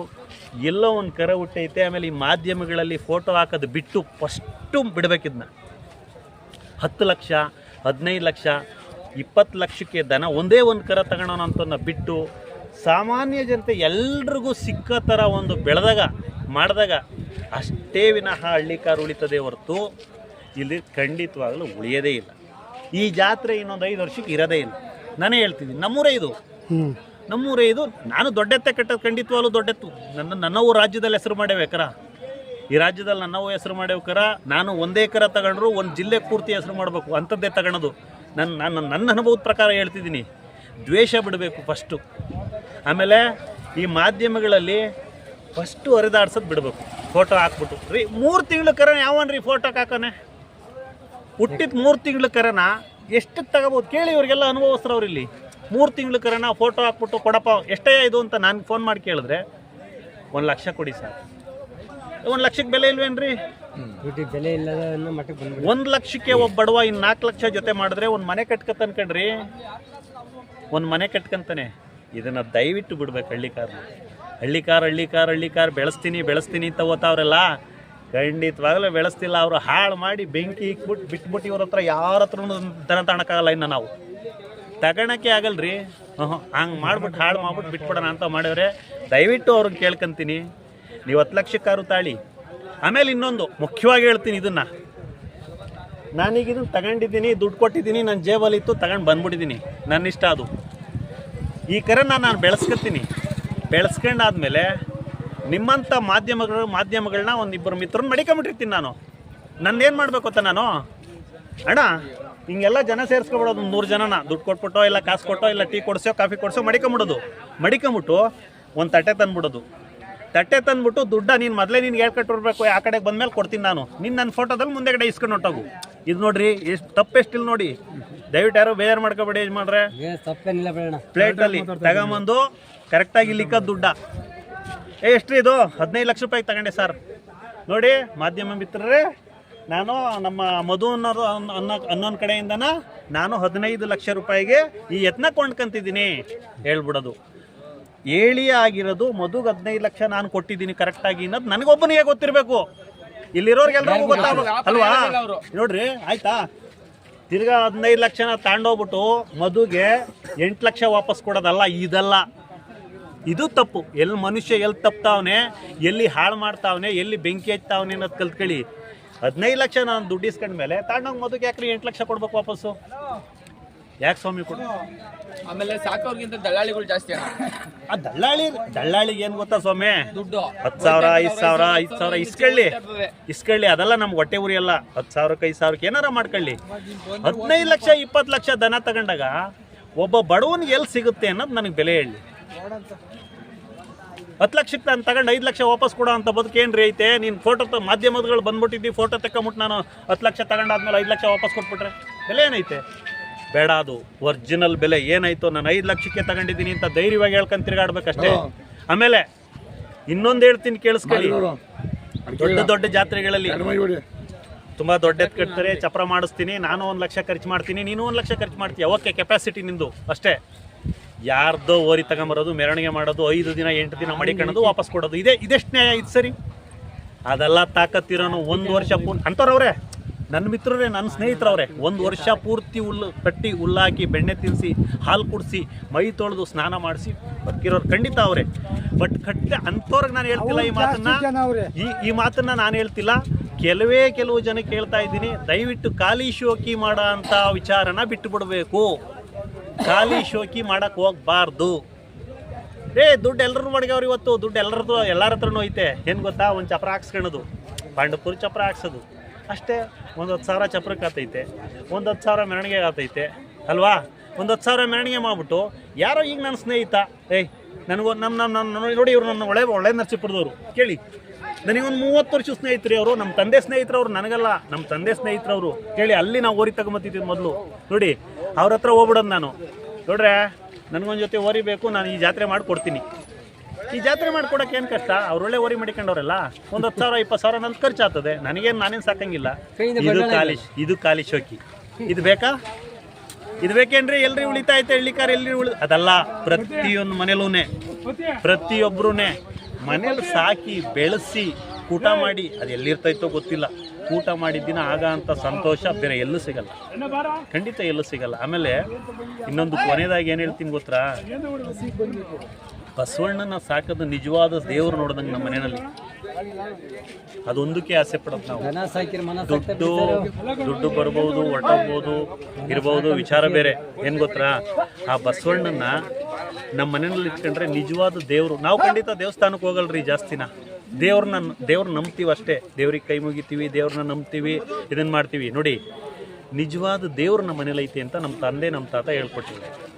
ಎಲ್ಲೋ ಒಂದು ಕರ ಹುಟ್ಟೈತೆ ಆಮೇಲೆ ಈ ಮಾಧ್ಯಮಗಳಲ್ಲಿ ಫೋಟೋ ಹಾಕೋದು ಬಿಟ್ಟು ಫಸ್ಟು ಬಿಡಬೇಕಿದ್ನ. ಹತ್ತು ಲಕ್ಷ, ಹದಿನೈದು ಲಕ್ಷ, ಇಪ್ಪತ್ತು ಲಕ್ಷಕ್ಕೆ ದನ ಒಂದೇ ಒಂದು ಕರ ತಗೊಳೋಣ ಅಂತನ್ನ ಬಿಟ್ಟು, ಸಾಮಾನ್ಯ ಜನತೆ ಎಲ್ರಿಗೂ ಸಿಕ್ಕ ಥರ ಒಂದು ಬೆಳೆದಾಗ, ಮಾಡಿದಾಗ ಅಷ್ಟೇ ವಿನಃ ಹಳ್ಳಿಕಾರ ಉಳಿತದೆ ಹೊರತು ಇಲ್ಲಿ ಖಂಡಿತವಾಗಲೂ ಉಳಿಯೋದೇ ಇಲ್ಲ. ಈ ಜಾತ್ರೆ ಇನ್ನೊಂದು ಐದು ವರ್ಷಕ್ಕೆ ಇರೋದೇ ಇಲ್ಲ. ನಾನೇ ಹೇಳ್ತಿದ್ದೀನಿ ನಮ್ಮೂರೇ ಇದು. ನಮ್ಮೂರೇ ಇದು. ನಾನು ದೊಡ್ಡೆತ್ತೆ ಕಟ್ಟೋದು ಖಂಡಿತವಾಗ್ಲೂ ದೊಡ್ಡೆತ್ತು. ನನ್ನ ನನ್ನವು ರಾಜ್ಯದಲ್ಲಿ ಹೆಸರು ಮಾಡಬೇಕಾರ ಈ ರಾಜ್ಯದಲ್ಲಿ ನನ್ನವು ಹೆಸರು ಮಾಡಬೇಕಾರ ನಾನು ಒಂದೇ ಕರ ತಗೊಂಡ್ರು ಒಂದು ಜಿಲ್ಲೆ ಪೂರ್ತಿ ಹೆಸರು ಮಾಡಬೇಕು ಅಂಥದ್ದೇ ತಗೊಳೋದು. ನನ್ನ ನಾನು ನನ್ನ ಅನುಭವದ ಪ್ರಕಾರ ಹೇಳ್ತಿದ್ದೀನಿ. ದ್ವೇಷ ಬಿಡಬೇಕು ಫಸ್ಟು ಆಮೇಲೆ ಈ ಮಾಧ್ಯಮಗಳಲ್ಲಿ ಫಸ್ಟು ಹರಿದಾಡ್ಸೋದು ಬಿಡಬೇಕು. ಫೋಟೋ ಹಾಕ್ಬಿಟ್ಟು. ರೀ ಮೂರು ತಿಂಗಳು ಕರೆ ಯಾವನ್ರಿ ಫೋಟೋಕ್ಕೆ ಹಾಕೋನೆ ಹುಟ್ಟಿದ ಮೂರು ತಿಂಗಳ ಕರನ ಎಷ್ಟು ತಗೋಬೋದು? ಕೇಳಿ ಇವ್ರಿಗೆಲ್ಲ ಅವ್ರು ಇಲ್ಲಿ. ಮೂರು ತಿಂಗಳ ಕರನ ಫೋಟೋ ಹಾಕ್ಬಿಟ್ಟು ಕೊಡಪ್ಪ ಎಷ್ಟೇ ಇದು ಅಂತ ನಾನು ಫೋನ್ ಮಾಡಿ ಕೇಳಿದ್ರೆ ಒಂದು ಲಕ್ಷ ಕೊಡಿ ಸರ್ ಒಂದು ಲಕ್ಷಕ್ಕೆ ಬೆಲೆ ಇಲ್ವೇನ್ರಿ? ಬೆಲೆ ಇಲ್ಲದ ಒಂದು ಲಕ್ಷಕ್ಕೆ ಒಬ್ಬ ಬಡವ ಇನ್ನು ನಾಲ್ಕು ಲಕ್ಷ ಜೊತೆ ಮಾಡಿದ್ರೆ ಒಂದು ಮನೆ ಕಟ್ಕೊತಾನೆ ಕಣ್ರಿ. ಒಂದು ಮನೆ ಕಟ್ಕಂತಾನೆ. ಇದನ್ನು ದಯವಿಟ್ಟು ಬಿಡ್ಬೇಕು ಹಳ್ಳಿಕಾರನ. ಹಳ್ಳಿಕಾರ ಹಳ್ಳಿಕಾರ ಹಳ್ಳಿಕಾರ ಬೆಳೆಸ್ತೀನಿ ಬೆಳೆಸ್ತೀನಿ ಅಂತ ಓದ್ತಾವ್ರಲ್ಲ. ಖಂಡಿತವಾಗಲೂ ಬೆಳೆಸ್ತಿಲ್ಲ. ಅವರು ಹಾಳು ಮಾಡಿ ಬೆಂಕಿ ಇಕ್ಬಿಟ್ಟು ಬಿಟ್ಬಿಟ್ಟು ಇವ್ರ ಹತ್ರ ಯಾರ ಹತ್ರ ದನ ತಗೊಳಕ್ಕಾಗಲ್ಲ ಇನ್ನು ನಾವು. ತಗೊಳಕ್ಕೆ ಆಗಲ್ರಿ. ಹ್ಞೂ ಹಂಗೆ ಮಾಡ್ಬಿಟ್ಟು ಹಾಳು ಮಾಡ್ಬಿಟ್ಟು ಬಿಟ್ಬಿಡೋಣ ಅಂತ ಮಾಡಿದ್ರೆ ದಯವಿಟ್ಟು ಅವ್ರನ್ನ ಕೇಳ್ಕೊಂತೀನಿ. ನೀವು ಹತ್ತು ಲಕ್ಷಕ್ಕಾರು ತಾಳಿ. ಆಮೇಲೆ ಇನ್ನೊಂದು ಮುಖ್ಯವಾಗಿ ಹೇಳ್ತೀನಿ ಇದನ್ನು. ನಾನೀಗ ಇದನ್ನು ತಗೊಂಡಿದ್ದೀನಿ, ದುಡ್ಡು ಕೊಟ್ಟಿದ್ದೀನಿ ನನ್ನ ಜೇಬಲ್ಲಿ ಇತ್ತು, ತಗೊಂಡು ಬಂದ್ಬಿಟ್ಟಿದ್ದೀನಿ. ನನ್ನ ಇಷ್ಟ ಅದು. ಈ ಕರೆನ ನಾನು ಬೆಳೆಸ್ಕೊತೀನಿ ಬೆಳೆಸ್ಕೊಂಡಾದ್ಮೇಲೆ ನಿಮ್ಮಂಥ ಮಾಧ್ಯಮಗಳು ಮಾಧ್ಯಮಗಳನ್ನ ಒಂದಿಬ್ಬರು ಮಿತ್ರನ ಮಡಿಕೊಂಬಿಟ್ಟಿರ್ತೀನಿ ನಾನು. ನಂದೇನು ಮಾಡಬೇಕು ಅಂತ ನಾನು? ಅಣ್ಣ ಹಿಂಗೆಲ್ಲ ಜನ ಸೇರಿಸ್ಕೊಬಿಡೋದು ಒಂದು ನೂರು ಜನನ. ದುಡ್ಡು ಕೊಟ್ಬಿಟ್ಟೋ ಇಲ್ಲ ಕಾಸು ಕೊಟ್ಟೋ ಇಲ್ಲ ಟೀ ಕೊಡಿಸೋ ಕಾಫಿ ಕೊಡಿಸೋ ಮಡಿಕೊಂಬಿಡೋದು ಮಡಿಕೊಂಬಿಟ್ಟು ಒಂದು ತಟ್ಟೆ ತಂದ್ಬಿಡೋದು. ತಟ್ಟೆ ತಂದ್ಬಿಟ್ಟು ದುಡ್ಡ ನೀನು ಮೊದಲೇ ನಿನ್ಗೆ ಹೇಳ್ಕೊಟ್ಟಿರ್ಬೇಕು ಆ ಕಡೆಗೆ ಬಂದ್ಮೇಲೆ ಕೊಡ್ತೀನಿ ನಾನು. ನಿನ್ನ ನನ್ನ ಫೋಟೋದಲ್ಲಿ ಮುಂದೆ ಕಡೆ ಇಸ್ಕೊಂಡು ಹೊಟ್ಟೋಗು ಇದು ನೋಡ್ರಿ ಎಷ್ಟು ತಪ್ಪು ಎಷ್ಟಿಲ್ಲ ನೋಡಿ. ದಯವಿಟ್ಟು ಯಾರು ಬೇಜಾರು ಮಾಡ್ಕೊಬೇಡಿ ಮಾಡ್ರೆ ಪ್ಲೇಟಲ್ಲಿ ತಗೊಂಬಂದು ಕರೆಕ್ಟಾಗಿ ಇಲ್ಲಿಕ್ಕ ದುಡ್ಡ. ಏ ಎಷ್ಟ್ರಿ ಇದು? ಹದಿನೈದು ಲಕ್ಷ ರೂಪಾಯಿ ತಗೊಂಡೆ ಸರ್. ನೋಡಿ ಮಾಧ್ಯಮ ಮಿತ್ರರೇ ನಾನು ನಮ್ಮ ಮಧು ಅನ್ನೋದು ಅನ್- ಅನ್ನೋ ಅನ್ನೋನ್ ಕಡೆಯಿಂದನ ನಾನು ಹದಿನೈದು ಲಕ್ಷ ರೂಪಾಯಿಗೆ ಈ ಯತ್ನ ಕೊಂಡ್ಕಂತಿದ್ದೀನಿ. ಹೇಳ್ಬಿಡೋದು. ಏಳಿ ಆಗಿರೋದು ಮಧುಗೆ ಹದಿನೈದು ಲಕ್ಷ ನಾನು ಕೊಟ್ಟಿದ್ದೀನಿ ಕರೆಕ್ಟಾಗಿ ಅನ್ನೋದು ನನಗೊಬ್ಬನಿಗೆ ಗೊತ್ತಿರಬೇಕು. ಇಲ್ಲಿರೋರ್ಗೆಲ್ರಿಗೂ ಗೊತ್ತಾಗ ಅಲ್ವಾ? ನೋಡ್ರಿ ಆಯ್ತಾ? ತಿರ್ಗಾ ಹದಿನೈದು ಲಕ್ಷನ ತಗೊಂಡೋಗ್ಬಿಟ್ಟು ಮಧುಗೆ ಎಂಟು ಲಕ್ಷ ವಾಪಸ್ ಕೊಡೋದಲ್ಲ ಇದಲ್ಲ. ಇದು ತಪ್ಪು. ಎಲ್ಲಿ ಮನುಷ್ಯ ಎಲ್ಲಿ ತಪ್ತಾವನೆ ಎಲ್ಲಿ ಹಾಳು ಮಾಡ್ತಾವನೆ ಎಲ್ಲಿ ಬೆಂಕಿ ಹಚ್ತಾವನೆ ಅನ್ನೋದು ಕಲ್ತ್ಕೊಳ್ಳಿ. ಹದಿನೈದು ಲಕ್ಷ ನಾನು ದುಡ್ಡು ಇಸ್ಕೊಂಡ್ಮೇಲೆ ತಗೊಂಡೋಗಿ ಮದುವೆ ಯಾಕ್ರಿ ಎಂಟು ಲಕ್ಷ ಕೊಡ್ಬೇಕು ವಾಪಸ್ಸು? ಯಾಕೆ ಸ್ವಾಮಿ ಕೊಡು ಆಮೇಲೆ ಸಾಕೋರ್ಗಿಂತ ದಲ್ಲಾಳಿಗಳು ಜಾಸ್ತಿ ಆ ದಲ್ಲಾಳಿ ದಲ್ಲಾಳಿಗೆ ಏನು ಗೊತ್ತಾ ಸ್ವಾಮಿ? ದುಡ್ಡು. ಹತ್ತು ಸಾವಿರ ಐದು ಸಾವಿರ ಐದು ಸಾವಿರ ಇಸ್ಕೊಳ್ಳಿ. ಇಸ್ಕೊಳ್ಳಿ ಅದೆಲ್ಲ ನಮ್ಗೆ ಹೊಟ್ಟೆ ಉರಿಯಲ್ಲ ಹತ್ತು ಸಾವಿರಕ್ಕೆ ಐದು ಸಾವಿರಕ್ಕೆ ಏನಾರ ಮಾಡ್ಕೊಳ್ಳಿ. ಹದಿನೈದು ಲಕ್ಷ ಇಪ್ಪತ್ತು ಲಕ್ಷ ದನ ತಗೊಂಡಾಗ ಒಬ್ಬ ಬಡವನಿಗೆ ಎಲ್ಲಿ ಸಿಗುತ್ತೆ ಅನ್ನೋದು ನನಗೆ ಬೆಲೆ ಹೇಳಿ. ಹತ್ತು ಲಕ್ಷಕ್ಕೆ ನಾನು ತಗೊಂಡು ಐದು ಲಕ್ಷ ವಾಪಸ್ ಕೊಡೋ ಅಂತ ಬದುಕೇನು ಏನ್ರಿ ಐತೆ? ನೀನು ಫೋಟೋ ತ ಮಾಧ್ಯಮಗಳು ಬಂದ್ಬಿಟ್ಟಿದ್ದಿ ಫೋಟೋ ತಗೊಂಬಿಟ್ಟು ನಾನು ಹತ್ತು ಲಕ್ಷ ತಗೊಂಡಾದ್ಮೇಲೆ ಐದು ಲಕ್ಷ ವಾಪಸ್ ಕೊಟ್ಬಿಟ್ರೆ ಬೆಲೆ ಏನೈತೆ? ಬೇಡ ಅದು ಒರಿಜಿನಲ್ ಬೆಲೆ ಏನಾಯಿತು? ನಾನು ಐದು ಲಕ್ಷಕ್ಕೆ ತಗೊಂಡಿದ್ದೀನಿ ಅಂತ ಧೈರ್ಯವಾಗಿ ಹೇಳ್ಕೊಂಡು ತಿರುಗಾಡ್ಬೇಕಷ್ಟೇ. ಆಮೇಲೆ ಇನ್ನೊಂದು ಹೇಳ್ತೀನಿ ಕೇಳಿಸ್ಕೊಳ್ಳಿ. ದೊಡ್ಡ ದೊಡ್ಡ ಜಾತ್ರೆಗಳಲ್ಲಿ ತುಂಬಾ ದೊಡ್ಡ ಕಟ್ತಾರೆ ಚಪ್ರ ಮಾಡಿಸ್ತೀನಿ ನಾನು ಒಂದು ಲಕ್ಷ ಖರ್ಚು ಮಾಡ್ತೀನಿ ನೀನು ಒಂದು ಲಕ್ಷ ಖರ್ಚು ಮಾಡ್ತೀಯ ಓಕೆ ಕೆಪಾಸಿಟಿ ನಿಂದು ಅಷ್ಟೇ. ಯಾರ್ದೋ ಓರಿ ತಗೊಂಬರೋದು ಮೆರವಣಿಗೆ ಮಾಡೋದು ಐದು ದಿನ ಎಂಟು ದಿನ ಮಡಿಕೊಳ್ಳೋದು ವಾಪಸ್ ಕೊಡೋದು. ಇದೇ ಇದೆಷ್ಟು ನ್ಯಾಯ ಇದು ಸರಿ? ಅದೆಲ್ಲ ತಾಕತ್ತಿರೋನು ಒಂದು ವರ್ಷ ಪೂರ್ತಿ ಅಂಥವ್ರವ್ರೆ ನನ್ನ ಮಿತ್ರರೇ ನನ್ನ ಸ್ನೇಹಿತರವ್ರೆ ಒಂದು ವರ್ಷ ಪೂರ್ತಿ ಹುಲ್ಲು ಕಟ್ಟಿ ಹುಲ್ಲಾಕಿ ಬೆಣ್ಣೆ ತಿನ್ನಿಸಿ ಹಾಲು ಕುಡಿಸಿ ಮೈ ತೊಳೆದು ಸ್ನಾನ ಮಾಡಿಸಿ ಬದುಕಿರೋರು ಖಂಡಿತ ಅವರೇ. ಬಟ್ ಕಟ್ಟ ಅಂಥವ್ರಿಗೆ ನಾನು ಹೇಳ್ತಿಲ್ಲ ಈ ಮಾತನ್ನ. ಈ ಈ ಮಾತನ್ನ ನಾನು ಹೇಳ್ತಿಲ್ಲ. ಕೆಲವೇ ಕೆಲವು ಜನಕ್ಕೆ ಹೇಳ್ತಾ ಇದ್ದೀನಿ. ದಯವಿಟ್ಟು ಖಾಲಿ ಶೋಕಿ ಮಾಡೋ ಅಂತ ವಿಚಾರನ ಬಿಟ್ಟು ಬಿಡಬೇಕು ಖಾಲಿ ಶೋಕಿ ಮಾಡಕ್ ಹೋಗ್ಬಾರ್ದು. ಏ, ದುಡ್ಡು ಎಲ್ಲರೂ ಮಡ್ಗ್ಯಾವ್ರಿ ಇವತ್ತು. ದುಡ್ಡು ಎಲ್ಲರದ್ದು ಎಲ್ಲರ ಹತ್ರನೂ ಐತೆ. ಏನು ಗೊತ್ತಾ? ಒಂದು ಚಪ್ರ ಹಾಕ್ಸ್ಕೊಳೋದು ಪಾಂಡಪುರಿ ಚಪ್ರ ಹಾಕ್ಸೋದು. ಅಷ್ಟೇ, ಒಂದು ಹತ್ತು ಸಾವಿರ ಚಪ್ರಕ್ಕೆ ಆತೈತೆ. ಒಂದು ಹತ್ತು ಸಾವಿರ ಮೆರವಣಿಗೆ ಆತೈತೆ. ಅಲ್ವಾ? ಒಂದು ಹತ್ತು ಸಾವಿರ ಮೆರವಣಿಗೆ ಮಾಡ್ಬಿಟ್ಟು, ಯಾರೋ ಈಗ ನನ್ನ ಸ್ನೇಹಿತ, ಏಯ್, ನನಗೂ ನಮ್ಮ ನಮ್ಮ ನಮ್ಮ ನೋಡಿ ಇವ್ರು ನನ್ನ ಒಳ್ಳೆ ಒಳ್ಳೆ ನರ್ಸಿಪುರದವರು. ಕೇಳಿ. ನನಗೊಂದು ಮೂವತ್ತು ವರ್ಷ ಸ್ನೇಹಿತರಿ ಅವರು. ನಮ್ಮ ತಂದೆ ಸ್ನೇಹಿತರವ್ರು ನನಗಲ್ಲ ನಮ್ಮ ತಂದೆ ಸ್ನೇಹಿತರವರು ಕೇಳಿ, ಅಲ್ಲಿ ನಾವು ಓರಿ ತಗೊಂಬತ್ತಿದ್ವಿ ಮೊದಲು. ನೋಡಿ ಅವ್ರ ಹತ್ರ ಹೋಗ್ಬಿಡೋದು ನಾನು. ನೋಡ್ರೆ ನನಗೊಂದು ಜೊತೆ ಓರಿ ಬೇಕು ನಾನು ಈ ಜಾತ್ರೆ ಮಾಡಿಕೊಡ್ತೀನಿ. ಈ ಜಾತ್ರೆ ಮಾಡ್ಕೊಡಕ್ಕೆ ಏನು ಕಷ್ಟ? ಅವರೊಳ್ಳೆ ಓರಿ ಮಾಡಿಕೊಂಡವ್ರಲ್ಲ? ಒಂದು ಹತ್ತು ಸಾವಿರ ಇಪ್ಪತ್ತು ಸಾವಿರ ನನ್ನ ಖರ್ಚು ಆಗ್ತದೆ ನನಗೇನು ನಾನೇನು ಸಾಕಂಗಿಲ್ಲ. ಇದು ಕಾಲಿಶ್ ಖಾಲಿ ಇದು ಖಾಲಿ ಶೋಕಿ. ಇದು ಬೇಕಾ? ಇದು ಬೇಕೇನ್ರಿ? ಎಲ್ರಿ ಉಳಿತಾಯ್ತು ಎಳ್ಳಿಕಾರ ಎಲ್ರಿ ಉಳಿ ಅದಲ್ಲ ಪ್ರತಿಯೊಂದು ಮನೇಲೂ ಪ್ರತಿಯೊಬ್ಬರೂ ಮನೇಲಿ ಸಾಕಿ ಬೆಳೆಸಿ ಊಟ ಮಾಡಿ ಅದು ಎಲ್ಲಿರ್ತೈತೋ ಗೊತ್ತಿಲ್ಲ. ಊಟ ಮಾಡಿದ್ದಿನ ಆಗ ಅಂತ ಸಂತೋಷ ಬೇರೆ ಎಲ್ಲೂ ಸಿಗಲ್ಲ. ಖಂಡಿತ ಎಲ್ಲೂ ಸಿಗಲ್ಲ. ಆಮೇಲೆ ಇನ್ನೊಂದು ಕೊನೆಯದಾಗಿ ಏನು ಹೇಳ್ತೀನಿ ಗೊತ್ತಾ? ಬಸವಣ್ಣನ ಸಾಕದ ನಿಜವಾದ ದೇವರು ನೋಡ್ದಂಗೆ ನಮ್ಮ ಮನೆಯಲ್ಲಿ. ಅದೊಂದಕ್ಕೆ ಆಸೆ ಪಡೋದು ನಾವು. ದುಡ್ಡು ದುಡ್ಡು ಬರ್ಬೋದು ಹೊರಟೋಗ್ಬೋದು ಇರ್ಬೋದು ವಿಚಾರ ಬೇರೆ. ಏನು ಗೊತ್ತಾ? ಆ ಬಸವಣ್ಣನ ನಮ್ಮ ಮನೆಯಲ್ಲಿ ಇಟ್ಕೊಂಡ್ರೆ ನಿಜವಾದ ದೇವರು. ನಾವು ಖಂಡಿತ ದೇವಸ್ಥಾನಕ್ಕೆ ಹೋಗಲ್ರಿ ಜಾಸ್ತಿನ. ದೇವ್ರನ್ನ ದೇವ್ರ ನಂಬ್ತೀವಿ ಅಷ್ಟೇ. ದೇವ್ರಿಗೆ ಕೈ ಮುಗಿತೀವಿ ದೇವ್ರನ್ನ ನಂಬ್ತೀವಿ ಇದನ್ನ ಮಾಡ್ತೀವಿ. ನೋಡಿ ನಿಜವಾದ ದೇವ್ರ ನಮ್ಮ ಮನೇಲಿ ಐತಿ ಅಂತ ನಮ್ಮ ತಂದೆ ನಮ್ಮ ತಾತ ಹೇಳ್ಕೊಟ್ಟಿದ್ದಾರೆ.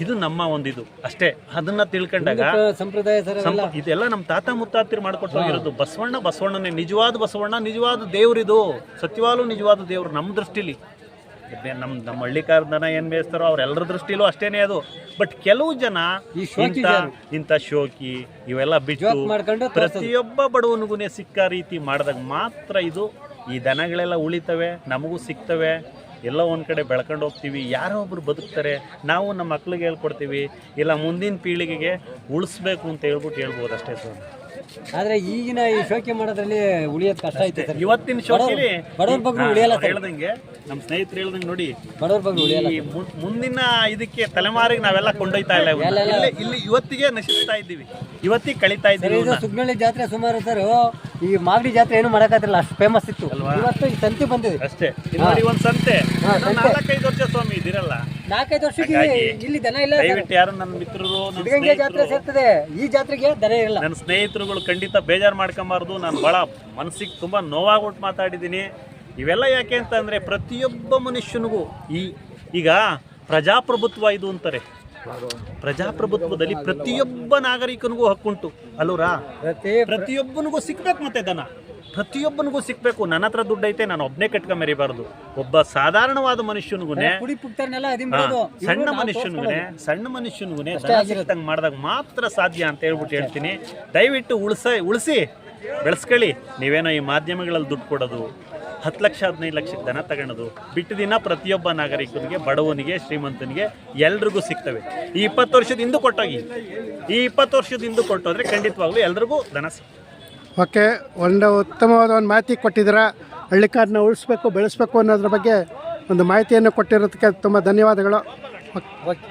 ಇದು ನಮ್ಮ ಒಂದಿದು ಅಷ್ಟೇ. ಅದನ್ನ ತಿಳ್ಕೊಂಡಾಗ ಸಂಪ್ರದಾಯ ಇದೆಲ್ಲ ನಮ್ಮ ತಾತ ಮುತ್ತಾತಿರು ಮಾಡ್ಕೊಟ್ಟು ಹೋಗಿರೋದು. ಬಸವಣ್ಣ ಬಸವಣ್ಣನೇ. ನಿಜವಾದ ಬಸವಣ್ಣ ನಿಜವಾದ ದೇವ್ರಿದು. ಸತ್ಯವಾಲು ನಿಜವಾದ ದೇವ್ರು ನಮ್ಮ ದೃಷ್ಟಿಲಿ. ನಮ್ಮ ನಮ್ಮ ಹಳ್ಳಿಕಾರ ದನ ಏನು ಬೇಯಿಸ್ತಾರೋ ಅವರೆಲ್ಲರ ದೃಷ್ಟಿಲೂ ಅಷ್ಟೇನೆ ಅದು. ಬಟ್ ಕೆಲವು ಜನ ಇಂಥ ಇಂಥ ಶೋಕಿ ಇವೆಲ್ಲ ಬಿಟ್ಟು ತೋರ್ಸೋದು. ಪ್ರತಿಯೊಬ್ಬ ಬಡವನಿಗೂ ಸಿಕ್ಕ ರೀತಿ ಮಾಡಿದಾಗ ಮಾತ್ರ ಇದು ಈ ದನಗಳೆಲ್ಲ ಉಳಿತವೆ ನಮಗೂ ಸಿಗ್ತವೆ. ಎಲ್ಲ ಒಂದು ಕಡೆ ಬೆಳ್ಕೊಂಡು ಹೋಗ್ತೀವಿ. ಯಾರೋ ಒಬ್ರು ಬದುಕ್ತಾರೆ. ನಾವು ನಮ್ಮ ಮಕ್ಳಿಗೆ ಹೇಳ್ಕೊಡ್ತೀವಿ. ಇಲ್ಲ ಮುಂದಿನ ಪೀಳಿಗೆಗೆ ಉಳಿಸ್ಬೇಕು ಅಂತ ಹೇಳ್ಬಿಟ್ಟು ಹೇಳ್ಬೋದು ಅಷ್ಟೇ ಸರ್ ಆದ್ರೆ ಈಗಿನ ಈ ಶೋಕಿ ಮಾಡೋದ್ರಲ್ಲಿ ಉಳಿಯೋದ್ ಕಷ್ಟ ಐತೆ ಸರ್. ಇವತ್ತಿನ ಶೋಕಿಲಿ ಬಡವರ ಬಗ್ಗೆ ಉಳಿಯಲ್ಲ ಸರ್. ಹೇಳ್ದಂಗೆ ನಮ್ಮ ಸ್ನೇಹಿತರು ಹೇಳ್ದಂಗೆ ನೋಡಿ. ಬಡವರ ಬಗ್ಗೆ ಉಳಿಯಲ್ಲ ಈ ಮು- ಮುಂದಿನ ಇದಕ್ಕೆ ತಲೆಮಾರಿಗೆ ನಾವೆಲ್ಲ ಕೊಂಡೊಯ್ತಾ ಇಲ್ಲ. ಇಲ್ಲಿ ಇಲ್ಲಿ ಇವತ್ತಿಗೆ ನಶಿಸ್ತಾ ಇದ್ದೀವಿ. ಇವತ್ತಿಗೆ ಕಳೀತಾ ಸರ್ ಇದ್ದೀವಿ ಇದು. ಸುಗ್ನಳ್ಳಿ ಜಾತ್ರೆ ಸುಮಾರು ಸರ್ ಈ ಮಾಗಡಿ ಜಾತ್ರೆ ಏನು ಮಾಡಕ್ಕಾಗಿಲ್ಲ ಅಷ್ಟು ಫೇಮಸ್ ಇತ್ತು. ಇವತ್ತು ಈ ಸಂತೆ ಬಂದಿದೆ. ಅಷ್ಟೇ. ನೋಡಿ ಒಂದ್ ಸಂತೆ. ನಾಲ್ಕೈದು ವರ್ಷ ಸ್ವಾಮಿ ಇದಿರಲ್ಲ ನಾಲ್ಕೈದು ವರ್ಷಕ್ಕೆ ಇಲ್ಲಿ ದನ ಇಲ್ಲ. ದಯವಿಟ್ಟು ಯಾರು ನನ್ನ ಮಿತ್ರರು ನನ್ನ ಸಿದ್ಧಗಂಗೆ ಜಾತ್ರೆ ಸ್ನೇಹಿತರು ಸೇರ್ತದೆ. ಈ ಜಾತ್ರೆಗೆ ದನ ಇರಲ್ಲ ನನ್ನ ಸ್ನೇಹಿತರುಗಳು ಖಂಡಿತ ಬೇಜಾರು ಮಾಡ್ಕೊಂಬಾರ್ದು. ನಾನು ಭಾಳ ಮನಸ್ಸಿಗೆ ತುಂಬ ನೋವಾಗ್ಬಿಟ್ಟು ಮಾತಾಡಿದ್ದೀನಿ. ಇವೆಲ್ಲ ಯಾಕೆ ಅಂತಂದರೆ ಪ್ರತಿಯೊಬ್ಬ ಮನುಷ್ಯನಿಗೂ ಈ ಈಗ ಪ್ರಜಾಪ್ರಭುತ್ವ ಇದು ಅಂತಾರೆ. ಪ್ರಜಾಪ್ರಭುತ್ವದಲ್ಲಿ ಪ್ರತಿಯೊಬ್ಬ ನಾಗರಿಕನಿಗೂ ಹಕ್ಕುಂಟು. ಅಲ್ಲೂರಾ? ಪ್ರತಿ ಪ್ರತಿಯೊಬ್ಬನಿಗೂ ಸಿಕ್ಬೇಕು ಮತ್ತೆ ದನ. ಪ್ರತಿಯೊಬ್ಬನಿಗೂ ಸಿಕ್ಬೇಕು ನನ್ನ ಹತ್ರ ದುಡ್ಡು ಐತೆ ನಾನು ಒಬ್ಬನೇ ಕಟ್ಕ ಮೆರಿಬಾರ್ದು. ಒಬ್ಬ ಸಾಧಾರಣವಾದ ಮನುಷ್ಯನಿಗೂನೆ ಸಣ್ಣ ಮನುಷ್ಯನಿಗೂನೆ ಸಣ್ಣ ಮನುಷ್ಯನಿಗೂನೆ ತಂಗ ಮಾಡಿದಾಗ ಮಾತ್ರ ಸಾಧ್ಯ ಅಂತ ಹೇಳ್ಬಿಟ್ಟು ಹೇಳ್ತೀನಿ. ದಯವಿಟ್ಟು ಉಳಿಸ ಉಳಿಸಿ ಬೆಳೆಸ್ಕೊಳ್ಳಿ. ನೀವೇನೋ ಈ ಮಾಧ್ಯಮಗಳಲ್ಲಿ ದುಡ್ಡು ಕೊಡೋದು. ಹತ್ತು ಲಕ್ಷ ಹದಿನೈದು ಲಕ್ಷಕ್ಕೆ ದನ ತಗೊಳ್ಳೋದು ಬಿಟ್ಟು ದಿನ ಪ್ರತಿಯೊಬ್ಬ ನಾಗರಿಕನಿಗೆ ಬಡವನಿಗೆ ಶ್ರೀಮಂತನಿಗೆ ಎಲ್ರಿಗೂ ಸಿಗ್ತವೆ. ಈ ಇಪ್ಪತ್ತು ವರ್ಷದ ಹಿಂದೆ ಕೊಟ್ಟೋಗಿ. ಈ ಇಪ್ಪತ್ತು ವರ್ಷದ ಹಿಂದೆ ಕೊಟ್ಟೋದ್ರೆ ಖಂಡಿತವಾಗ್ಲೂ ಎಲ್ರಿಗೂ ದನ ಸಿಗ್ತದೆ ಓಕೆ ಒಂದು ಉತ್ತಮವಾದ ಒಂದು ಮಾಹಿತಿ ಕೊಟ್ಟಿದ್ದೀರಾ? ಹಳ್ಳಿಕಾರನ್ನ ಉಳಿಸ್ಬೇಕು ಬೆಳೆಸ್ಬೇಕು ಅನ್ನೋದ್ರ ಬಗ್ಗೆ ಒಂದು ಮಾಹಿತಿಯನ್ನು ಕೊಟ್ಟಿರೋದಕ್ಕೆ ತುಂಬ ಧನ್ಯವಾದಗಳು. ಓಕೆ.